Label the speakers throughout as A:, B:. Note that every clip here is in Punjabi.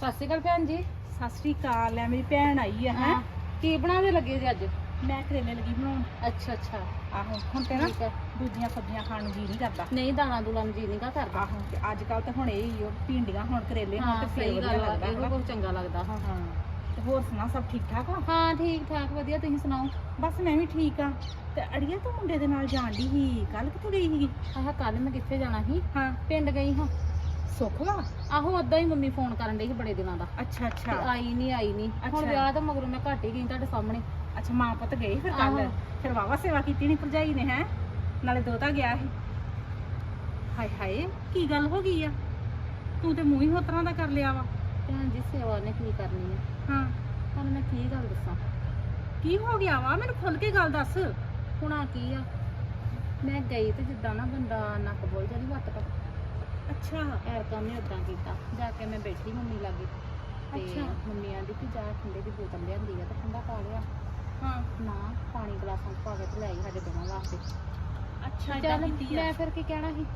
A: ਸਤਿ ਸ਼੍ਰੀ ਅਕਾਲ ਭੈਣ ਜੀ।
B: ਸਤਿ ਸ੍ਰੀ ਅਕਾਲ ਲੈ ਮੇਰੀ ਭੈਣ ਆਈ ਆ ਹੈ?
A: ਹਾਂ। ਕੀ ਬਣਾਵੇ ਲੱਗੇ ਜੀ ਅੱਜ?
B: ਮੈਂ ਕਰੇਲੇ ਲੱਗੀ ਬਣਾਉਣ।
A: ਅੱਛਾ ਅੱਛਾ।
B: ਆਹੋ ਹੁਣ ਤੇ ਨਾ
A: ਠੀਕ ਹੈ
B: ਦੂਜੀਆਂ ਸਬਜ਼ੀਆਂ ਖਾਣ ਨੂੰ ਜੀ ਨਹੀਂ ਕਰਦਾ।
A: ਨਹੀਂ ਦਾਣਾ ਦੂਲਾ ਨੂੰ ਜੀ ਨਹੀਂ ਗਾ ਕਰਦਾ।
B: ਆਹੋ ਤੇ ਅੱਜ ਕੱਲ ਤਾਂ ਹੁਣ ਇਹ ਹੀ ਉਹ ਭਿੰਡੀਆਂ ਹੁਣ ਕਰੇਲੇ ਹੁਣ
A: ਹਾਂ
B: ਤੇ ਫੇਰ
A: ਸਹੀ
B: ਵਧੀਆ
A: ਗੱਲ ਆ
B: ਲੱਗਦਾ
A: ਇਹੋ
B: ਹਨਾ।
A: ਕੁਝ ਚੰਗਾ ਲੱਗਦਾ ਹਾਂ।
B: ਹਾਂ ਤੇ ਹੋਰ ਸੁਣਾ ਸਭ ਠੀਕ ਠਾਕ ਆ?
A: ਹਾਂ ਠੀਕ ਠਾਕ ਵਧੀਆ ਤੁਸੀਂ ਸੁਣਾਓ?
B: ਬਸ ਮੈਂ ਵੀ ਠੀਕ ਆ। ਤੇ ਅੜੀਏ ਤੂੰ ਮੁੰਡੇ ਦੇ ਨਾਲ ਜਾਣ ਦੀ ਸੀ ਕੱਲ ਕਿੱਥੇ ਗਈ ਸੀਗੀ?
A: ਆਹ ਕੱਲ ਮੈਂ ਕਿੱਥੇ ਜਾਣਾ ਸੀ?
B: ਹਾਂ।
A: ਪਿੰਡ ਗਈ ਹਾਂ।
B: ਸੁੱਖ ਵਾ?
A: ਆਹੋ ਉਦਾਂ ਹੀ ਮੰਮੀ ਫੋਨ ਕਰਨ ਡਈ ਸੀ ਬੜੇ ਦਿਨਾਂ ਦਾ।
B: ਅੱਛਾ
A: ਤੇ
B: ਅੱਛਾ
A: ਆਈ ਨਹੀਂ ਆਈ ਨਹੀਂ ਹੁਣ
B: ਅੱਛਾ।
A: ਵਿਆਹ ਤੋਂ ਮਗਰੋਂ ਮੈਂ ਘੱਟ ਹੀ ਗਈ ਤੁਹਾਡੇ ਸਾਹਮਣੇ।
B: ਅੱਛਾ ਮਾਂ ਪੁੱਤ ਗਏ ਫਿਰ ਕੱਲ
A: ਆਹੋ।
B: ਫਿਰ ਵਾਵਾ ਸੇਵਾ ਕੀਤੀ ਨਹੀਂ ਭਰਜਾਈ ਨੇ ਹੈ? ਨਾਲੇ ਦੋਤਾ ਗਿਆ ਸੀ। ਹਾਏ ਹਾਏ ਕੀ ਗੱਲ ਹੋ ਗਈ ਆ? ਤੂੰ ਤੇ ਮੂੰਹ ਹੀ ਹੋਰ ਤਰ੍ਹਾਂ ਦਾ ਕਰ ਲਿਆ ਵਾ।
A: ਭੈਣ ਜੀ ਸੇਵਾ ਨੇ ਕੀ ਕਰਨੀ ਹੈ
B: ਹਾਂ।
A: ਤੁਹਾਨੂੰ ਮੈਂ ਕੀ ਗੱਲ ਦੱਸਾਂ?
B: ਕੀ ਹੋ ਗਿਆ ਵਾ? ਮੈਨੂੰ ਖੁੱਲ ਕੇ ਗੱਲ ਦੱਸ।
A: ਹੁਣ ਆ ਕੀ ਆ? ਮੈਂ ਗਈ ਤੇ ਜਿੱਦਾਂ ਨਾ ਬੰਦਾ ਨੱਕ ਬੋਲ ਜਾਂਦੀ ਵੱਟ ਪਾ
B: ਅੱਛਾ।
A: ਐਰ ਕੰਮ ਨੇ ਉਦਾਂ ਕੀਤਾ। ਜਾ ਕੇ ਮੈਂ ਬੈਠੀ ਮੰਮੀ ਲਾਗੇ। ਤੇ
B: ਅੱਛਾ।
A: ਮੰਮੀ ਆਂਦੀ ਕਿ ਜਾ ਠੰਡੇ ਦੀ ਬੋਤਲ ਲਿਆਂਦੀ ਆ ਤੇ ਠੰਡਾ ਪਾ ਲਿਆ।
B: ਹਾਂ।
A: ਨਾ ਪਾਣੀ ਗਲਾਸਾਂ 'ਚ ਪਾ ਕੇ ਤੇ ਲੈ ਆਈ ਸਾਡੇ ਦੋਵਾਂ ਵਾਸਤੇ।
B: ਅੱਛਾ ਇਦਾਂ
A: ਚੱਲ
B: ਕੀਤੀ ਆ।
A: ਮੈਂ ਫਿਰ ਕੀ ਕਹਿਣਾ ਸੀ?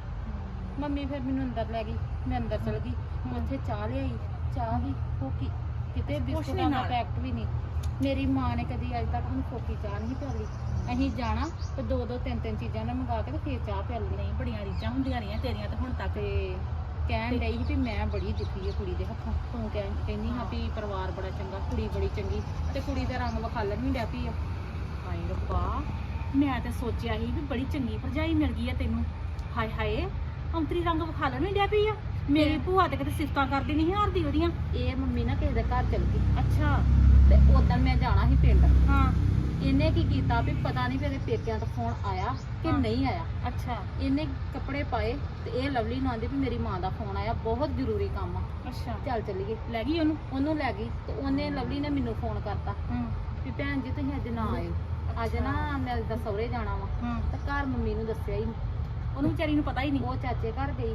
A: ਮੰਮੀ ਫਿਰ ਮੈਨੂੰ ਅੰਦਰ ਲੈ ਗਈ। ਮੈਂ ਅੰਦਰ ਚਲ ਗਈ। ਉੱਥੇ ਚਾਹ ਲਿਆਈ। ਚਾਹ ਵੀ ਫੋਕੀ ਕਿਤੇ ਬਿਸਕੁਟਾਂ ਦਾ
B: ਨਾਲ।
A: ਪੈਕਟ ਵੀ ਨਹੀਂ। ਮੇਰੀ ਮਾਂ ਨੇ ਕਦੀ ਅੱਜ ਤੱਕ ਮੈਨੂੰ ਫੋਕੀ ਚਾਹ ਨਹੀਂ ਪਿਆਲੀ। ਅਸੀਂ ਜਾਣਾ ਤੇ ਦੋ ਦੋ ਤਿੰਨ ਤਿੰਨ ਚੀਜ਼ਾਂ ਨੇ ਮੰਗਾ ਕੇ ਤੇ ਫੇਰ ਚਾਹ ਪਿਆਲੀ
B: ਨਹੀਂ ਬੜੀਆਂ ਰੀਝਾਂ ਹੁੰਦੀਆਂ ਰਹੀਆਂ ਤੇਰੀਆਂ ਤੇ ਹੁਣ ਤੱਕ।
A: ਤੇ ਕਹਿਣ ਸੀ ਵੀ ਮੈਂ ਬੜੀ ਦੁਖੀ ਹੈ ਕੁੜੀ ਦੇ ਹੱਥੋਂ। ਤੂੰ ਕਹਿ ਕਹਿੰਦੀ ਹਾਂ ਵੀ ਪਰਿਵਾਰ ਬੜਾ ਚੰਗਾ ਕੁੜੀ ਬੜੀ ਚੰਗੀ ਤੇ ਕੁੜੀ ਦਾ ਰੰਗ ਵਿਖਾਲਣ ਵੀ ਡਿਆ ਪਈ ਆ।
B: ਹਾਏ ਰੱਬਾ ਮੈਂ ਤੇ ਸੋਚਿਆ ਸੀ ਵੀ ਬੜੀ ਚੰਗੀ ਭਰਜਾਈ ਮਿਲ ਗਈ ਆ ਤੈਨੂੰ। ਹਾਏ ਹਾਏ ਅੰਤਰੀ ਰੰਗ ਵਿਖਾਲਣ ਨਹੀਂ ਡਿਆ ਪਈ ਆ। ਮੇਰੀ ਭੂਆ ਤੇ ਕਿਤੇ ਸਿਫਤਾਂ ਕਰਦੀ ਨਹੀਂ ਹਾਰਦੀ ਉਹਦੀਆਂ।
A: ਇਹ ਮੰਮੀ ਨਾ ਕਿਸੇ ਦੇ ਘਰ ਚਲ ਗਈ।
B: ਅੱਛਾ।
A: ਤੇ ਉਦੋਂ ਮੈਂ ਜਾਣਾ ਸੀ ਪਿੰਡ।
B: ਹਾਂ।
A: ਇਹਨੇ ਕੀ ਕੀਤਾ ਵੀ ਪਤਾ ਨਹੀਂ ਵੀ ਇਹਦੇ ਪੇਕਿਆਂ ਤੋਂ ਫੋਨ ਆਇਆ ਕਿ
B: ਹਾਂ।
A: ਨਹੀਂ ਆਇਆ।
B: ਅੱਛਾ।
A: ਇਹਨੇ ਕੱਪੜੇ ਪਾਏ ਤੇ ਇਹ ਲਵਲੀ ਨੂੰ ਆਂਦੀ ਵੀ ਮੇਰੀ ਮਾਂ ਦਾ ਫੋਨ ਆਇਆ ਬਹੁਤ ਜ਼ਰੂਰੀ ਕੰਮ ਆ।
B: ਅੱਛਾ।
A: ਚੱਲ ਚੱਲੀਏ।
B: ਲੈ ਗਈ ਉਹਨੂੰ?
A: ਉਹਨੂੰ ਲੈ ਗਈ ਤੇ ਉਹਨੇ ਲਵਲੀ ਨੇ ਮੈਨੂੰ ਫੋਨ ਕਰਤਾ।
B: ਹਾਂ
A: ਵੀ ਭੈਣ ਜੀ ਤੁਸੀਂ ਅੱਜ ਨਾ ਆਇਓ। ਅੱਜ ਨਾ ਮੈਂ ਦਾ ਸਹੁਰੇ ਜਾਣਾ ਵਾ।
B: ਹਾਂ
A: ਤੇ ਘਰ ਮੰਮੀ ਨੂੰ ਦੱਸਿਆ ਹੀ ਨਹੀਂ
B: ਉਹਨੂੰ ਵਿਚਾਰੀ ਨੂੰ ਪਤਾ ਹੀ ਨਹੀਂ
A: ਉਹ ਚਾਚੇ ਘਰ ਗਈ।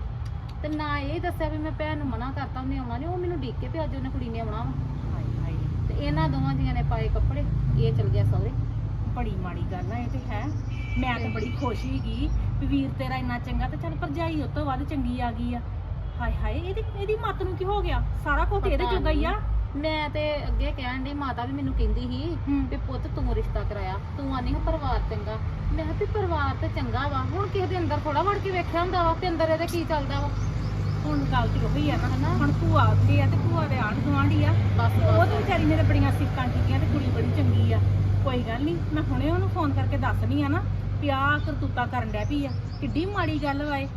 A: ਤੇ ਨਾ ਇਹ ਦੱਸਿਆ ਵੀ ਮੈਂ ਭੈਣ ਨੂੰ ਮਨਾ ਕਰਤਾ ਉਹਨੇ ਆਉਣਾ ਨਹੀਂ ਉਹ ਮੈਨੂੰ ਡੀਕ ਕੇ ਵੀ ਅੱਜ ਉਹਨੇ ਕੁੜੀ ਨੇ ਆਉਣਾ ਵਾ।
B: ਹਾਏ ਹਾਏ।
A: ਤੇ ਇਹਨਾਂ ਦੋਵਾਂ ਜੀਆਂ ਨੇ ਪਾਏ ਕੱਪੜੇ। ਇਹ ਚਲ ਗਿਆ ਸਹੁਰੇ।
B: ਬੜੀ ਮਾੜੀ ਗੱਲ ਆ ਇਹ ਤੇ ਹੈ। ਮੈਂ ਤੇ ਬੜੀ ਖੁਸ਼ ਸੀਗੀ ਵੀ ਵੀਰ ਤੇਰਾ ਇੰਨਾ ਚੰਗਾ ਤੇ ਚੱਲ ਭਰਜਾਈ ਉਹ ਤੋਂ ਵੱਧ ਚੰਗੀ ਆ ਗਈ ਆ। ਹਾਏ ਹਾਏ ਇਹਦੀ ਇਹਦੀ ਮੱਤ ਨੂੰ ਕੀ ਹੋ ਗਿਆ? ਸਾਰਾ ਕੁਝ ਇਹਦੇ
A: ਪਤਾ
B: ਜੋਗਾ ਹੀ ਆ।
A: ਮੈਂ ਤੇ ਅੱਗੇ ਕਹਿਣ ਦੀ ਮਾਤਾ ਵੀ ਮੈਨੂੰ ਕਹਿੰਦੀ ਸੀ
B: ਹੂੰ।
A: ਵੀ ਪੁੱਤ ਤੂੰ ਰਿਸ਼ਤਾ ਕਰਾਇਆ ਤੂੰ ਆਨੀ ਹੈ ਪਰਿਵਾਰ ਚੰਗਾ। ਮੈਂ ਕਿਹਾ ਵੀ ਪਰਿਵਾਰ ਤੇ ਚੰਗਾ ਵਾ ਹੁਣ ਕਿਸੇ ਦੇ ਅੰਦਰ ਥੋੜਾ ਵੜ ਕੇ ਵੇਖਿਆ ਹੁੰਦਾ ਵਾ ਤੇ ਅੰਦਰ ਇਹਦੇ ਕੀ ਚੱਲਦਾ ਵਾ।
B: ਹੁਣ ਗੱਲ ਤੇ ਉਹੀ ਆ ਨਾ
A: ਹਨਾ?
B: ਹੁਣ ਭੂਆ ਉੱਥੇ ਆ ਤੇ ਭੂਆ ਦੇ ਆਂਢ ਗੁਆਂਢੀ ਆ।
A: ਬਸ
B: ਉਹ ਤਾਂ ਵਿਚਾਰੀ ਨੇ ਤਾਂ ਬੜੀਆਂ ਸਿੱਕਾਂ ਕੀਤੀਆਂ ਤੇ ਕੁੜੀ ਬੜੀ ਚੰਗੀ ਆ। ਕੋਈ ਗੱਲ ਨਹੀਂ ਮੈਂ ਹੁਣੇ ਉਹਨੂੰ ਫੋਨ ਕਰਕੇ ਦੱਸਣੀ ਆ ਨਾ ਵੀ ਆਹ ਕਰਤੂਤਾ ਕਰਨ ਡੈ ਪਈ ਆ। ਕਿੱਡੀ ਮਾੜੀ ਗੱਲ ਵਾਏ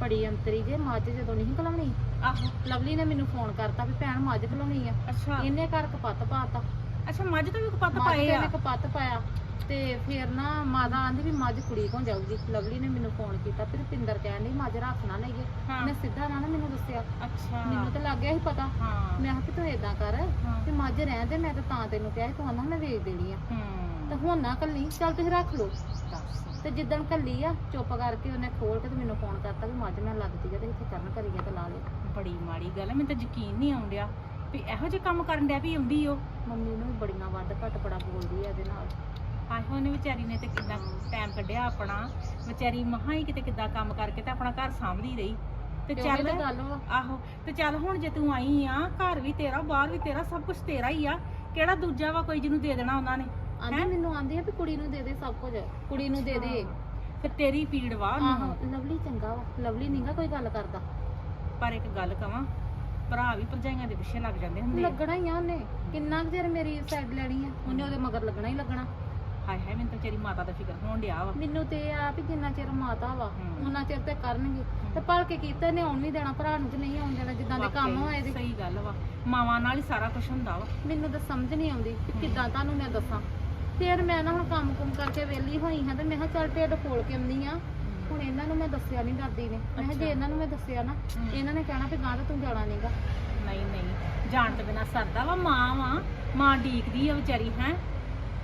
A: ਬੜੀ ਅੰਤਰੀ ਜੇ ਮੱਝ ਜਦੋਂ ਨਹੀਂ ਕਲਾਉਣੀ
B: ਆਹੋ।
A: ਲਵਲੀ ਨੇ ਮੈਨੂੰ ਫੋਨ ਕਰਤਾ ਵੀ ਭੈਣ ਮੱਝ ਕਲਾਉਣੀ ਆ।
B: ਅੱਛਾ।
A: ਇਹਨੇ ਘਰ ਕਪੱਤ ਪਾਤਾ।
B: ਅੱਛਾ ਮੱਝ ਤੋਂ ਵੀ ਕਪੱਤ
A: ਮੱਝ
B: ਪਾਏ
A: ਤੇ
B: ਆ?
A: ਇਹਨੇ ਕਪੱਤ ਪਾਇਆ। ਤੇ ਫਿਰ ਨਾ ਮਾਤਾ ਆਂਦੀ ਵੀ ਮੱਝ ਕੁੜੀ ਕੋਲ ਜਾਊਗੀ। ਲਵਲੀ ਨੇ ਮੈਨੂੰ ਫੋਨ ਕੀਤਾ ਫਿਰ ਪਿੰਦਰ ਕਹਿਣ ਡਈ ਮੱਝ ਰੱਖ ਨਾ ਲਈਏ।
B: ਹਾਂ।
A: ਮੈਂ ਸਿੱਧਾ ਨਾ ਨਾ ਮੈਨੂੰ ਦੱਸਿਆ।
B: ਅੱਛਾ।
A: ਮੈਨੂੰ ਤਾਂ ਲੱਗ ਗਿਆ ਸੀ ਪਤਾ।
B: ਹਾਂ।
A: ਮੈਂ ਕਿਹਾ ਵੀ ਤੂੰ ਏਦਾਂ ਕਰ
B: ਹਾਂ।
A: ਤੇ ਮੱਝ ਰਹਿਣ ਦੇ ਮੈਂ ਤਾਂ ਤਾਂ ਤੈਨੂੰ ਕਿਹਾ ਸੀ ਤੂੰ ਆਂਦਾ ਮੈਂ ਵੇਚ ਦੇਣੀ ਆ।
B: ਹੂੰ।
A: ਤੇ ਹੁਣ ਨਾ ਕੱਲੀ ਚੱਲ ਤੁਸੀਂ ਰੱਖ ਲਓ।
B: ਦੱਸ।
A: ਤੇ ਜਿੱਦਣ ਕੱਲੀ ਆ ਚੁੱਪ ਕਰਕੇ ਉਹਨੇ ਖੋਲ ਕੇ ਤੇ ਮੈਨੂੰ ਫੋਨ ਕਰਤਾ ਵੀ ਮੱਝ ਨਾਲ ਲੱਗਦੀ ਆ ਤੇ ਇੱਥੇ ਕਰਨ ਕਰੀ ਆ ਤੇ ਲਾ ਲੈ
B: ਬੜੀ ਮਾੜੀ ਗੱਲ ਹੈ ਮੈਨੂੰ ਤਾਂ ਯਕੀਨ ਨਹੀਂ ਆਉਂਦਿਆ ਵੀ ਇਹੋ ਜਿਹੇ ਕੰਮ ਕਰਨ ਡਿਆ ਵੀ ਆਉਂਦੀ ਉਹ
A: ਮੰਮੀ ਨੂੰ ਵੀ ਬੜੀਆਂ ਵੱਧ ਘੱਟ ਬੜਾ ਬੋਲਦੀ ਆ ਇਹਦੇ ਨਾਲ।
B: ਆਹੋ ਉਹਨੇ ਵਿਚਾਰੀ ਨੇ ਤੇ ਕਿੰਨਾ ਟਾਈਮ ਕੱਢਿਆ ਆਪਣਾ। ਵਿਚਾਰੀ ਮਹਾ ਹੀ ਕਿਤੇ ਕਿੱਦਾਂ ਕੰਮ ਕਰਕੇ ਤੇ ਆਪਣਾ ਘਰ ਸਾਂਭਦੀ ਰਹੀ। ਤੇ
A: ਤੇ ਉਹੀ
B: ਚੱਲ
A: ਤਾਂ ਗੱਲ ਵਾ।
B: ਆਹੋ ਤੇ ਚੱਲ ਹੁਣ ਜੇ ਤੂੰ ਆਈ ਆ ਘਰ ਵੀ ਤੇਰਾ ਬਾਹਰ ਵੀ ਤੇਰਾ ਸਭ ਕੁਝ ਤੇਰਾ ਹੀ ਆ। ਕਿਹੜਾ ਦੂਜਾ ਵਾ ਕੋਈ ਜਿਹਨੂੰ ਦੇ ਦੇਣਾ ਉਹਨਾਂ ਨੇ?
A: ਆਂਦੀ ਮੈਨੂੰ ਆਂਦੀ ਆ ਵੀ ਕੁੜੀ ਨੂੰ ਦੇ ਦੇ ਸਭ ਕੁਝ। ਕੁੜੀ ਨੂੰ ਦੇ ਦੇ।
B: ਫਿਰ ਤੇਰੀ ਪੀੜ ਵਾ
A: ਆਹੋ
B: ਉਹਨੂੰ
A: ਲਵਲੀ ਚੰਗਾ ਵਾ। ਲਵਲੀ ਨਹੀਂਗਾ ਕੋਈ ਗੱਲ ਕਰਦਾ।
B: ਪਰ ਇੱਕ ਗੱਲ ਕਵਾਂ ਭਰਾ ਵੀ ਭਰਜਾਈਆਂ ਦੇ ਪਿੱਛੇ ਲੱਗ ਜਾਂਦੇ ਹੁੰਦੇ ਆ।
A: ਲੱਗਣਾ ਹੀ ਆ ਉਹਨੇ। ਕਿੰਨਾ ਕੁ ਚਿਰ ਮੇਰੀ ਸਾਈਡ ਲੈਣੀ ਆ ਉਹਨੇ ਉਹਦੇ ਮਗਰ ਲੱਗਣਾ ਹੀ ਲੱਗਣਾ।
B: ਹਾਏ ਹਾਏ ਮੈਨੂੰ ਤਾਂ ਤੇਰੀ ਮਾਤਾ ਦਾ ਫਿਕਰ ਹੋਣ ਡਿਆ ਵਾ।
A: ਮੈਨੂੰ ਤੇ ਇਹ ਆ ਵੀ ਜਿੰਨਾ ਚਿਰ ਮਾਤਾ ਵਾ
B: ਹਮ।
A: ਉਹਨਾਂ ਚਿਰ ਤੇ ਕਰਨਗੇ। ਤੇ ਭਲ ਕੇ ਕੀਤਾ ਨੇ ਆਉਣ ਵੀ ਦੇਣਾ ਭਰਾ ਨੂੰ ਤੇ ਨਹੀਂ ਆਉਣ ਦੇਣਾ ਜਿੱਦਾਂ ਦੇ ਕੰਮ ਹੋਏ ਦੇ।
B: ਸਹੀ ਗੱਲ ਵਾ। ਮਾਵਾਂ ਨਾਲ ਹੀ ਸਾਰਾ ਕੁਝ ਹੁੰਦਾ ਵਾ।
A: ਮੈਨੂੰ ਤਾਂ ਸਮਝ ਨਹੀਂ ਆਉਂਦੀ ਕਿ ਕਿੱਦਾਂ ਤੁਹਾਨੂੰ ਮੈਂ ਦੱਸਾਂ। ਫਿਰ ਮੈਂ ਨਾ ਹੁਣ ਕੰਮ ਕੁਮ ਕਰਕੇ ਵਿਹਲੀ ਹੋਈ ਹਾਂ ਤੇ ਮੈਂ ਕਿਹਾ ਚੱਲ ਢਿੱਡ ਖੋਲ ਕੇ ਆਉਂਦੀ ਆ ਹੁਣ ਇਹਨਾਂ ਨੂੰ ਮੈਂ ਦੱਸਿਆ ਨਹੀਂ ਦਾਦੀ ਨੇ ਮੈਂ ਕਿਹਾ ਜੇ
B: ਅੱਛਾ।
A: ਇਹਨਾਂ ਨੂੰ ਮੈਂ ਦੱਸਿਆ ਨਾ
B: ਹਮ।
A: ਇਹਨਾਂ ਨੇ ਕਹਿਣਾ ਵੀ ਗਾਂ ਤਾਂ ਤੂੰ ਜਾਣਾ ਨਹੀਂਗਾ
B: ਨਹੀਂ ਨਹੀਂ। ਜਾਣ ਤੋਂ ਬਿਨਾ ਸਰਦਾ ਵਾ ਮਾਂ ਵਾ। ਮਾਂ ਡੀਕਦੀ ਆ ਵਿਚਾਰੀ ਹੈ।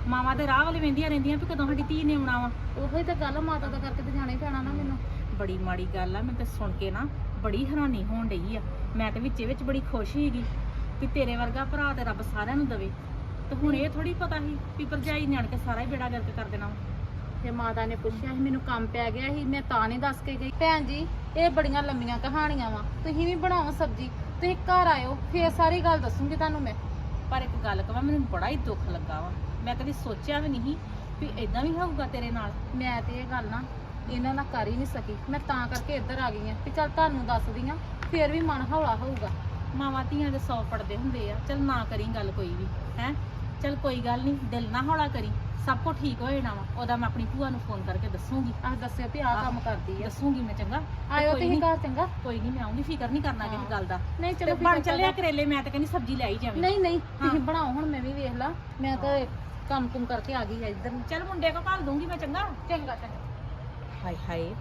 B: ਮਾਵਾਂ ਦੇ ਰਾਹ ਵਾਲੇ ਵੇਂਦੀਆਂ ਰਹਿੰਦੀਆਂ ਵੀ ਕਦੋਂ ਸਾਡੀ ਧੀ ਨੇ ਆਉਣਾ ਵਾ।
A: ਉਹੀ ਤਾਂ ਗੱਲ ਆ, ਮਾਤਾ ਦਾ ਕਰਕੇ ਤੇ ਜਾਣਾ ਹੀ ਪੈਣਾ ਨਾ ਮੈਨੂੰ।
B: ਬੜੀ ਮਾੜੀ ਗੱਲ ਆ ਮੈਨੂੰ ਤੇ ਸੁਣ ਕੇ ਨਾ ਬੜੀ ਹੈਰਾਨੀ ਹੋਣ ਡਈ ਆ। ਮੈਂ ਤੇ ਵਿੱਚੇ ਵਿੱਚ ਬੜੀ ਖੁਸ਼ ਸੀਗੀ ਕਿ ਤੇਰੇ ਵਰਗਾ ਭਰਾ ਤੇ ਰੱਬ ਸਾਰਿਆਂ ਨੂੰ ਦਵੇ। ਤੇ ਹੁਣ ਇਹ ਥੋੜੀ ਪਤਾ ਸੀ ਵੀ ਭਰਜਾਈ ਨੇ ਆਣ ਕੇ ਸਾਰਾ ਹੀ ਬੇੜਾ ਗਰਕ ਕਰ ਦੇਣਾ ਵਾ।
A: ਤੇ ਮਾਤਾ ਨੇ ਪੁੱਛਿਆ ਸੀ ਮੈਨੂੰ ਕੰਮ ਪੈ ਗਿਆ ਸੀ ਮੈਂ ਤਾਂ ਨਹੀਂ ਦੱਸ ਕੇ ਗਈ। ਭੈਣ ਜੀ ਇਹ ਬੜੀਆਂ ਲੰਮੀਆਂ ਕਹਾਣੀਆਂ ਵਾ। ਤੁਸੀਂ ਵੀ ਬਣਾਓ ਸਬਜ਼ੀ ਤੁਸੀਂ ਘਰ ਆਇਓ ਫੇਰ ਸਾਰੀ ਗੱਲ ਦੱਸੂਗੀ ਤੁਹਾਨੂੰ ਮੈਂ।
B: ਪਰ ਇੱਕ ਗੱਲ ਕਹਾਂ ਮੈਨੂੰ ਬੜਾ ਹੀ ਦੁੱਖ ਲੱਗਾ ਵਾ। ਮੈਂ ਕਦੀ ਸੋਚਿਆ ਵੀ ਨਹੀਂ ਵੀ ਇਦਾਂ ਵੀ ਹੋਊਗਾ ਤੇਰੇ ਨਾਲ।
A: ਮੈਂ ਤੇ ਇਹ ਗੱਲ ਨਾ ਇਹਨਾਂ ਨਾਲ ਕਰ ਹੀ ਨਹੀਂ ਸਕੀ। ਮੈਂ ਤਾਂ ਕਰਕੇ ਇੱਧਰ ਆ ਗਈ ਆ ਕਿ ਚੱਲ ਤੁਹਾਨੂੰ ਦੱਸਦੀ ਆ ਫੇਰ ਵੀ ਮਨ ਹੌਲਾ ਹੋਊਗਾ।
B: ਮਾਵਾਂ ਧੀਆਂ ਦੇ ਸੌ ਪੜਦੇ ਹੁੰਦੇ ਆ। ਚਲ ਨਾ ਕਰੀ ਗੱਲ ਕੋਈ ਵੀ ਹੈ? ਚਲ ਕੋਈ ਗੱਲ ਨਹੀਂ ਦਿਲ ਨਾ ਹੌਲਾ ਕਰੀ। ਸਭ ਕੁਝ ਠੀਕ ਹੋ ਜਾਣਾ ਵਾ। ਉਹਦਾ ਮੈਂ ਆਪਣੀ ਭੂਆ ਨੂੰ ਫੋਨ ਕਰਕੇ ਦੱਸੂਗੀ।
A: ਆਹ ਦੱਸਿਓ ਵੀ ਆਹ ਕੰਮ ਕਰਦੀ ਆ।
B: ਦੱਸੂਗੀ ਮੈਂ ਚੰਗਾ।
A: ਆਇਓ
B: ਕੋਈ
A: ਤੁਸੀਂ
B: ਨੀ,
A: ਘਰ ਚੰਗਾ।
B: ਕੋਈ ਨਹੀਂ ਮੈਂ ਆਉਂਗੀ ਫਿਕਰ ਨਹੀਂ ਕਰਨਾ ਕਿਸੇ। ਗੱਲ ਦਾ।
A: ਨਹੀਂ ਚਲੋ
B: ਬਣ ਚੱਲਿਆ। ਕਰੇਲੇ ਮੈਂ ਤਾਂ ਕਹਿੰਦੀ ਸਬਜ਼ੀ ਲੈ ਹੀ ਜਾਵੇਂ।
A: ਨਹੀਂ ਨਹੀਂ ਤੁਸੀਂ। ਬਣਾਓ ਹੁਣ ਮੈਂ ਵੀ ਵੇਖ ਲਾ। ਮੈਂ ਤਾਂ ਕੰਮ ਕੁਮ ਕਰਕੇ ਆ ਗਈ ਆ ਇੱਧਰ ਨੂੰ।
B: ਚਲ ਮੁੰਡੇ ਕੋ ਘੱਲ ਦੂੰਗੀ ਮੈਂ ਚੰਗਾ।
A: ਚੰਗਾ ਚੰਗਾ।
B: ਹਾਏ ਹਾਏ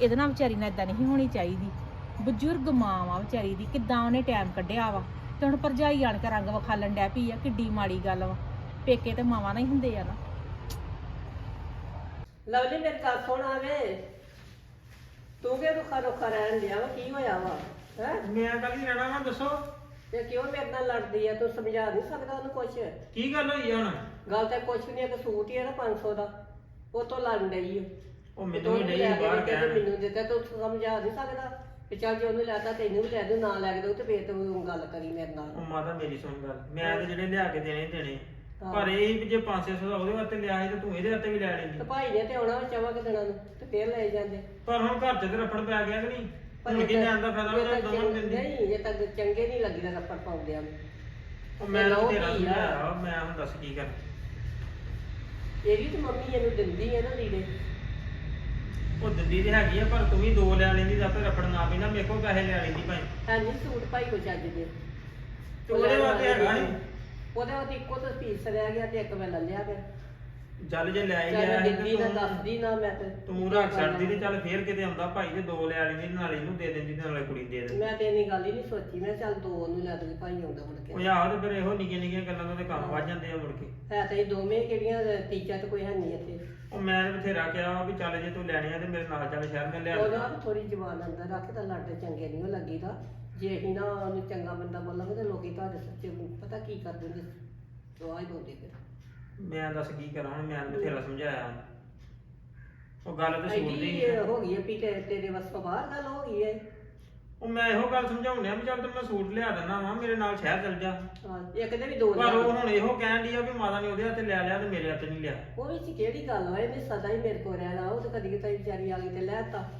B: ਇਹਦੇ ਨਾਲ ਵਿਚਾਰੀ ਨਾਲ ਇਦਾਂ ਨਹੀਂ ਹੋਣੀ ਚਾਹੀਦੀ। ਬਜ਼ੁਰਗ ਮਾਂ ਵਾ ਵਿਚਾਰੀ ਦੀ ਕਿੱਦਾਂ ਉਹਨੇ ਟਾਈਮ ਕੱਢਿਆ ਵਾ। ਤੇ ਹੁਣ ਭਰਜਾਈ ਆਣ ਕੇ ਰੰਗ ਵਿਖਾਲਣ ਡੈ ਪਈ ਆ ਕਿੱਡੀ ਮਾੜੀ ਗੱਲ ਵਾ। ਪੇਕੇ ਤੇ ਮਾਵਾਂ ਨਾਲ ਹੀ ਹੁੰਦੇ ਆ ਨਾ
C: ਲਵਲੀ ਮੇਰੇ ਘਰ ਫੋਨ ਆਵੇ ਤੂੰ ਕਿ ਰੁੱਖਾ ਰੁੱਖਾ ਰਹਿਣ ਲਿਆ ਵਾ? ਕੀ ਹੋਇਆ ਵਾ? ਹੈ?
D: ਮੈਂ ਕੱਲ ਹੀ ਰਹਿਣਾ ਵਾ ਦੱਸੋ।
C: ਤੇ ਕਿਉਂ ਮੇਰੇ ਨਾਲ ਲੜਦੀ ਆ? ਤੂੰ ਸਮਝਾ ਨਹੀਂ ਸਕਦਾ ਉਹਨੂੰ ਕੁਛ?
D: ਕੀ ਗੱਲ ਹੋਈ ਆ ਹੁਣ?
C: ਗੱਲ ਤਾਂ ਕੁਛ ਨਹੀਂ ਇੱਕ ਸੂਟ ਹੀ ਆ ਨਾ 500 ਦਾ। ਉਹ ਤੋਂ ਲੜਨ ਡਈ ਆ।
D: ਉਹ ਮੈਨੂੰ ਵੀ ਨਹੀਂ ਬਾਹਰ
C: ਕਹਿ
D: ਕਹਿਣ।
C: ਮੈਨੂੰ ਦਿੱਤਾ ਤੂੰ ਸਮਝਾ ਨਹੀਂ ਸਕਦਾ। ਕਿ ਚੱਲ ਜੇ ਉਹਨੂੰ ਲੈਤਾ ਤੈਨੂੰ ਵੀ ਲੈ ਦੂੰ ਨਾ ਲੈ ਕੇ ਦਊ ਤੇ ਫੇਰ ਤੂੰ ਗੱਲ ਕਰੀ ਮੇਰੇ ਨਾਲ।
D: ਉਹ ਮਾਤਾ ਮੇਰੀ ਸੁਣ ਗੱਲ। ਮੈਂ ਤੇ ਜਿਹੜੇ ਲਿਆ ਕੇ ਦੇਣੇ ਹੀ ਦੇਣੇ।
C: ਹਾਂ।
D: ਪਰ ਇਹ ਵੀ ਜੇ 500 ਦਾ ਉਹਦੇ ਵਾਸਤੇ ਲਿਆ ਸੀ ਤੇ ਤੂੰ ਇਹਦੇ ਵਾਸਤੇ ਵੀ ਲੈ
C: ਤੇ
D: ਲੈਂਦੀ
C: ਭਾਈ ਨੇ ਤੇ ਆਉਣਾ ਵਾ ਚਵਾ ਕੇ ਦਿਨਾਂ ਨੂੰ ਤੇ ਫੇਰ ਲੈ ਜਾਂਦੇ।
D: ਪਰ ਹੁਣ ਘਰ ਚ ਤੇ ਰੱਫੜ ਪੈ ਗਿਆ ਕਿ ਨਹੀਂ? ਹੁਣ ਕੀ ਲੈਣ ਦਾ ਫਾਇਦਾ?
C: ਜੇ
D: ਉਹਨਾਂ
C: ਤਾਂ
D: ਦੋਵਾਂ ਨੂੰ
C: ਚੰਗੇ-
D: ਦਿੰਦੀ।
C: ਨਹੀਂ ਜੇ ਤਾਂ ਚੰਗੇ ਨਹੀਂ ਲੱਗਦਾ ਰੱਪੜ ਪਾਉਂਦੇ ਆ
D: ਉਹ ਮੈਂ
C: ਲਓ
D: ਤਾਂ ਤੇਰਾ
C: ਧੀ ਆ।
D: ਸਮਝਾਇਆ ਮੈਂ ਹੁਣ ਦੱਸ ਕੀ ਕਰ।
C: ਇਹ ਵੀ ਤੇ ਮੰਮੀ ਇਹਨੂੰ ਦਿੰਦੀ ਹੈ ਨਾ ਲੀੜੇ।
D: ਉਹ ਦਿੰਦੀ ਤੇ ਹੈਗੀ ਆ ਪਰ ਤੂੰ ਵੀ ਦੋ ਲੈ ਲੈਂਦੀ ਜਦ ਤੱਕ ਰੱਫੜ ਨਾ ਪੈਂਦਾ ਮੇਰੇ ਕੋਲ ਪੈਸੇ ਲੈ ਲੈਂਦੀ ਭਾਈ।
C: ਹੈ ਨਹੀਂ ਸੂਟ ਭਾਈ ਕੋ ਚੱਜ ਦੇ।
D: ਤੇ ਉਹਦੇ ਵਾਸਤੇ ਹੈਗਾ ਨਹੀਂ
C: ਉਹਦੇ ਵਾਸਤੇ ਇੱਕੋ ਤਾਂ ਪੀਸ ਰਹਿ ਗਿਆ ਤੇ ਇੱਕ ਮੈਂ ਲੈ ਲਿਆ ਫਿਰ।
D: ਚੱਲ ਜੇ ਲੈ ਹੀ
C: ਚੱਲ
D: ਸੀ
C: ਨਾ
D: ਤੇ ਤੂੰ-
C: ਦੱਸਦੀ ਨਾ ਮੈਂ ਤੇ
D: ਤੂੰ ਰੱਖ ਛੱਡਦੀ ਤੇ ਚੱਲ ਫੇਰ ਕਿਤੇ ਆਉਂਦਾ ਭਾਈ ਤੇ ਦੋ ਲੈ ਲੈਂਦੀ ਨਾਲੇ ਇਹਨੂੰ ਦੇ ਦਿੰਦੀ ਤੇ ਨਾਲੇ ਕੁੜੀ ਦੇ ਦਿੰਦੀ।
C: ਮੈਂ ਤੇ ਇੰਨੀ ਗੱਲ ਹੀ ਨਹੀਂ ਸੋਚੀ ਮੈਂ ਚੱਲ ਦੋ ਨੂੰ ਲੈ ਦੂੰਗੀ ਭਾਈ ਆਉਂਦਾ ਮੁੜ
D: ਉਹ
C: ਕੇ
D: ਯਾਰ ਤੇ ਫਿਰ ਇਹੋ ਨਿੱਕੀਆਂ ਨਿੱਕੀਆਂ ਗੱਲਾਂ ਤੋਂ ਤੇ ਕੰਮ ਵੱਜ ਜਾਂਦੇ ਆ ਮੁੜ ਕੇ।
C: ਹੈ ਤਾਂ ਇਹ ਦੋਵੇਂ ਕਿਹੜੀਆਂ ਤੀਜਾ ਤੇ ਕੋਈ ਹੈ ਨਹੀਂ ਇੱਥੇ।
D: ਉਹ ਮੈਂ ਤੇ ਬਥੇਰਾ ਕਿਹਾ ਵਾ ਵੀ ਚੱਲ ਜੇ ਤੂੰ ਲੈਣੀ ਆ ਤੇ ਮੇਰੇ ਨਾਲ ਚੱਲ ਸ਼ਹਿਰ ਮੈਂ ਲਿਆ
C: ਉਹਦਾ
D: ਦਿੰਦਾ।
C: ਥੋੜੀ ਜ਼ਬਾਨ ਅੰਦਰ ਰੱਖ ਤਾਂ ਲੱਡ ਚੰਗੇ ਨਹੀਂ ਉਹ ਲੱਗੀਦਾ। ਜੇ ਅਸੀਂ ਨਾ ਉਹਨੂੰ ਚੰਗਾ ਬੰਦਾ ਬੋਲਾਂਗੇ ਤੇ ਲੋਕੀ ਤੁਹਾਡੇ ਸੱਚੇ ਪਤਾ ਕੀ ਕਰ ਦਿੰਦੇ? ਦਵਾਈ ਦੋਦੇ ਫਿਰ।
D: ਮੈਂ ਦੱਸ ਕੀ ਕਰਾਂ ਹੁਣ ਮੈਂ ਬਥੇਰਾ ਸਮਝਾਇਆ। ਉਹ ਗੱਲ ਤੇ ਸੁਣਦੀ
C: ਐਡੀ ਹੋ ਗਈ ਹੈ ਵੀ ਤੇ- ਤੇਰੇ ਵੱਸ ਤੋਂ ਬਾਹਰ ਗੱਲ ਹੋ ਗਈ ਹੈ
D: ਉਹ ਮੈਂ ਇਹੋ ਗੱਲ ਸਮਝਾਉਂਦਿਆ ਵੀ ਚੱਲ ਤੇ ਮੈਂ ਸੂਟ ਲਿਆ ਦਿੰਦਾ ਵਾਂ ਮੇਰੇ ਨਾਲ ਸ਼ਹਿਰ ਚੱਲ ਜਾ।
C: ਹਾਂ, ਇੱਕ ਦੇ ਵੀ ਦੋ
D: ਪਰ ਉਹ। ਹੁਣ ਇਹੋ ਕਹਿਣ ਦੀ ਆ ਵੀ ਮਾਤਾ ਨੇ ਉਹਦੇ ਹੱਥੇ ਲੈ ਲਿਆ ਤੇ ਮੇਰੇ ਹੱਥ ਨਹੀਂ ਲਿਆ।
C: ਉਹ ਵਿੱਚ ਕਿਹੜੀ ਗੱਲ ਵਾ ਇਹਨੇ ਸਦਾ ਹੀ ਮੇਰੇ ਕੋਲ ਰਹਿਣਾ ਉਹ ਤੇ ਕਦੀ ਕਿਤੇ ਵਿਚਾਰੀ ਆ ਗਈ ਤੇ ਲੈਤਾ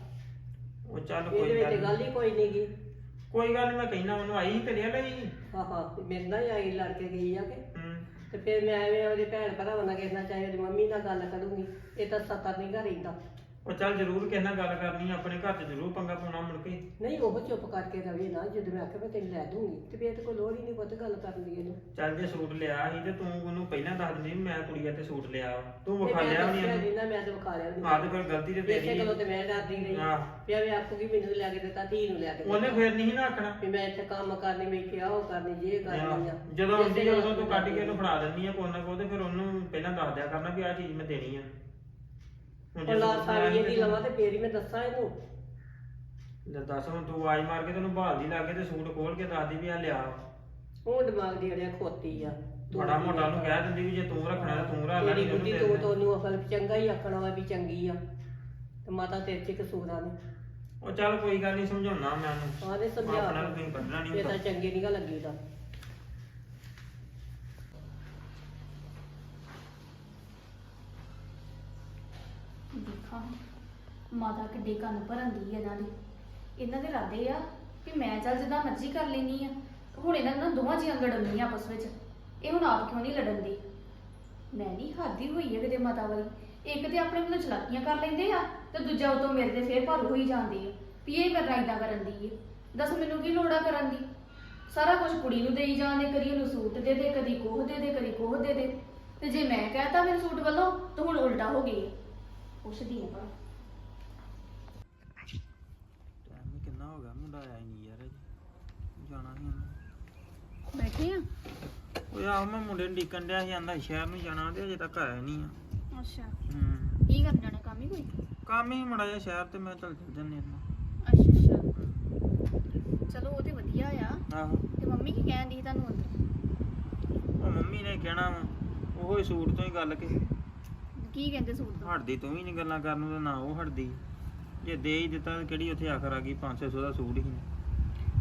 D: ਉਹ ਚੱਲ
C: ਇਹਦੇ
D: ਕੋਈ
C: ਵਿੱਚ
D: ਗੱਲ
C: ਗੱਲ
D: ਨੀ।
C: ਹੀ ਕੋਈ ਨਹੀਂ ਗੀ।
D: ਕੋਈ ਗੱਲ ਨਹੀਂ ਮੈਂ ਕਹਿਣਾ ਆਈ ਸੀ ਤੇਰੇ ਲਈ।
C: ਹਾਂ ਹਾਂ ਮੇਰੇ ਨਾਲ ਹੀ ਆਈ ਲੜ ਕੇ ਗਈ ਆ ਕਿ।
D: ਹੂੰ
C: ਤੇ ਫਿਰ ਮੈਂ ਐਵੇਂ ਉਹਦੇ ਭੈਣ ਭਰਾਵਾਂ ਨਾਲ ਕਿਸੇ ਨਾਲ ਚਾਹੇ ਉਹਦੀ ਮੰਮੀ ਨਾਲ ਗੱਲ ਕਰੂੰਗੀ, ਇਹ ਤਾਂ ਸਤਾ ਨਹੀਂ ਘਰ ਰਹਿੰਦਾ।
D: ਉਹ ਚੱਲ ਜ਼ਰੂਰ ਕਿਸੇ ਨਾਲ ਗੱਲ ਕਰਨੀ ਆ, ਆਪਣੇ ਘਰ 'ਚ ਜ਼ਰੂਰ ਪੰਗਾ ਪਾਉਣਾ ਮੁੜ ਕੇ
C: ਨਹੀਂ ਉਹ ਚੁੱਪ ਕਰਕੇ ਰਵੇ ਨਾ ਜਦੋਂ ਮੈਂ ਆਖਿਆ ਮੈਂ ਤੈਨੂੰ ਲੈ ਦੂੰਗੀ ਤੇ ਫਿਰ ਤੇ ਕੋਈ ਲੋੜ ਹੀ ਨਹੀਂ ਪੁੱਤ ਗੱਲ ਕਰਨ ਦੀ ਇਹਨੂੰ
D: ਚੱਲ ਜੇ ਸੂਟ ਲਿਆ ਸੀ ਤੇ ਤੂੰ ਉਹਨੂੰ ਪਹਿਲਾਂ ਦੱਸ ਦਿੰਦੀ ਵੀ ਮੈਂ ਕੁੜੀ ਆ ਤੇ ਸੂਟ ਲਿਆ ਵਾ। ਤੂੰ ਵਿਖਾ ਲਿਆ ਵੀ
C: ਦੱਸਿਆ
D: ਨਹੀਂ
C: ਨੀ ਮੈਂ ਤੇ ਵਿਖਾ ਲਿਆ ਨੀ।
D: ਹਾਂ ਤੇ ਫਿਰ ਗਲਤੀ ਤੇ
C: ਇਸੇ
D: ਤੇਰੀ
C: ਗੱਲੋਂ। ਤੇ ਮੈਂ ਡਰਦੀ ਰਹੀ
D: ਹਾਂ।
C: ਵੀ ਐਵੇਂ ਆਖੂਗੀ ਮੈਨੂੰ ਲੈ ਕੇ ਦਿੱਤਾ ਧੀ ਨੂੰ ਲੈ ਕੇ ਦਿੱਤਾ।
D: ਉਹਨੇ ਫਿਰ ਨਹੀਂ ਨਾ ਆਖਣਾ
C: ਵੀ ਮੈਂ ਇੱਥੇ ਕੰਮ ਕਰਨੀ ਮੈਂ ਕਿਹਾ ਉਹ ਕਰਨੀ ਜੇ ਕਰਨੀ ਆ
D: ਜਦੋਂ ਆਉਂਦੀ ਆ ਉਦੋਂ ਤੂੰ ਕੱਢ ਕੇ ਉਹਨੂੰ ਫੜਾ ਦਿੰਦੀ ਆ ਕੋਈ ਨਾ ਕੋਈ ਤੇ ਫਿਰ ਉਹਨੂੰ ਪਹਿਲਾਂ ਦੱਸ ਦਿਆ ਕਰਨਾ ਵੀ ਆਹ ਚੀਜ਼ ਮੈਂ ਦੇਣੀ ਆ ਹੁਣ ਜੇ
C: ਉਹ ਲਾ
D: ਸੂਟ
C: ਸਾਰੀ
D: ਲਿਆ
C: ਇਹਦੀ
D: ਸੀ
C: ਲਵਾਂ ਤੇ ਫੇਰ ਹੀ ਮੈਂ ਦੱਸਾਂ ਇਹਨੂੰ।
D: ਲੈ ਦੱਸ ਹੁਣ ਤੂੰ ਆਵਾਜ਼ ਮਾਰ ਕੇ ਤੈਨੂੰ ਬਹਾਲਦੀ ਲੱਗੇ ਤੇ ਸੂਟ ਖੋਲ ਕੇ ਦੱਸਦੀ ਵੀ ਆ ਲਿਆ।
C: ਉਹ ਦਿਮਾਗ ਦੀ ਅੜਿਆ ਖੋਤੀ ਆ। ਤੂੰ
D: ਬੜਾ ਮੋਟਾ ਨੂੰ ਕਹਿ ਦਿੰਦੀ ਵੀ ਜੇ ਤੂੰ ਰੱਖਣਾ ਤਾਂ ਤੂੰ ਰੱਖ ਲੈ
C: ਤੇਰੀ
D: ਨਹੀਂ ਉਹਨੂੰ
C: ਤੂੰ
D: ਦੇ।
C: ਤੋਂ ਉਹਨੂੰ ਅਕਲ ਚੰਗਾ ਹੀ ਆਖਣਾ ਵਾ ਵੀ ਚੰਗੀ ਆ। ਤੇ ਮਾਤਾ ਤੇਰੇ ਚ ਕਸੂਰਾਂ ਨੇ
D: ਉਹ ਚੱਲ ਕੋਈ ਗੱਲ ਨਹੀਂ ਸਮਝਾਉਣਾ ਮੈਂ ਉਹਨੂੰ।
C: ਆਦੇ ਸਮਝਾ
D: ਆਪਣਾ ਵੀ ਕੱਢਣਾ ਨਹੀਂ
C: ਇਹ ਤਾਂ ਚੰਗੇ ਨਹੀਂ ਗਾ ਲੱਗੀਦਾ।
E: ਦੇਖਾਂ। ਮਾਤਾ ਕਿੱਡੇ ਕੰਨ ਭਰਨ ਦੀ ਇਹਨਾਂ ਦੇ। ਇਹਨਾਂ ਦੇ ਇਰਾਦੇ ਆ ਕਿ ਮੈਂ ਚੱਲ ਜਿੱਦਾਂ ਮਰਜ਼ੀ ਕਰ ਲੈਣੀ ਆ। ਹੁਣ ਇਹਨਾਂ ਨੂੰ ਨਾ ਦੋਵਾਂ ਜੀਆਂ ਲੜਨੀ ਆ ਆਪਸ ਵਿੱਚ। ਇਹ ਹੁਣ ਆਪ ਕਿਉਂ ਨਹੀਂ ਲੜਨ ਦੀ? ਮੈਂ ਨਹੀਂ ਹਾਦੀ ਹੋਈ ਹੈ ਕਿਤੇ ਮਾਤਾ ਵਾਲੀ। ਇੱਕ ਤੇ ਆਪਣੇ ਵੱਲੋਂ ਚਲਾਕੀਆਂ ਕਰ ਲੈਂਦੇ ਆ ਤੇ ਦੂਜਾ ਉਤੋਂ ਮੇਰੇ ਤੇ ਫੇਰ ਭੱਲ ਹੋਈ ਜਾਂਦੇ ਆ ਵੀ ਇਹ ਮੇਰਾ ਇਦਾਂ ਕਰਨ ਦੀ ਏ ਦੱਸ ਮੈਨੂੰ ਕੀ ਲੋੜ ਕਰਨ ਦੀ? ਸਾਰਾ ਕੁਝ ਕੁੜੀ ਨੂੰ ਦੇਈ ਜਾਂਦੇ, ਕਦੀ ਉਹਨੂੰ ਸੂਟ ਦੇ ਦੇ, ਕਦੀ ਕੋਹ ਦੇ ਦੇ, ਕਦੀ ਕੋਹ ਦੇ ਦੇ। ਤੇ ਜੇ ਮੈਂ ਕਹਤਾ ਫਿਰ ਸੂਟ ਵੱਲੋਂ, ਤਾਂ ਹੁਣ ਉਲਟਾ ਹੋ ਗਈ ਹੈ ਪੁੱਛਦੀ ਆ ਭਲਾ।
D: ਟਾਈਮ ਕਿੰਨਾ ਹੋ ਗਿਆ ਮੁੰਡਾ ਆਇਆ ਨਹੀਂ ਯਾਰ ਜਾਣਾ ਸੀ ਉਹਨੇ।
A: ਬੈਠੇ ਆ?
D: ਉਹ ਆਹ ਮੈਂ ਮੁੰਡੇ ਨੂੰ ਡੀਕਣ ਡਿਆ ਸੀ ਆਂਦਾ ਸ਼ਹਿਰ ਨੂੰ ਜਾਣਾ ਤੇ ਅਜੇ ਤੱਕ ਆਇਆ ਨਹੀਂ ਆ।
E: ਅੱਛਾ।
D: ਹੂੰ।
E: ਕੀ ਕਰਨ ਜਾਣਾ ਕੰਮ ਹੀ ਕੋਈ?
D: ਕੰਮ ਹੀ ਮੜਾ ਜਿਹਾ ਸ਼ਹਿਰ ਤੇ ਮੈਂ ਚੱਲ ਚੱਲ ਜੰਨੇ ਆ
E: ਅੱਛਾ ਅੱਛਾ। ਚਲੋ ਉਹ ਤੇ ਵਧੀਆ ਆ।
D: ਆਹੋ।
E: ਤੇ ਮੰਮੀ ਕੀ ਕਹਿਣ ਦੀ ਤੁਹਾਨੂੰ ਅੰਦਰ?
D: ਉਹ ਮੰਮੀ ਨੇ ਕਹਿਣਾ ਵਾ ਉਹੋ ਹੀ ਸੂਟ ਤੋਂ ਹੀ ਗੱਲ ਕਿ
E: ਕੀ ਕਹਿੰਦੇ ਸੂਟ ਤੋਂ?
D: ਹਟਦੀ ਤੂੰ ਵੀ ਨਹੀਂ ਗੱਲਾਂ ਕਰਨ ਨੂੰ ਤੇ ਨਾ ਉਹ ਹਟਦੀ। ਜੇ ਦੇ ਹੀ ਦਿੱਤਾ ਤਾਂ ਕਿਹੜੀ ਉੱਥੇ ਆਖਰ ਆ ਗਈ 500 ਦਾ ਸੂਟ ਹੀ।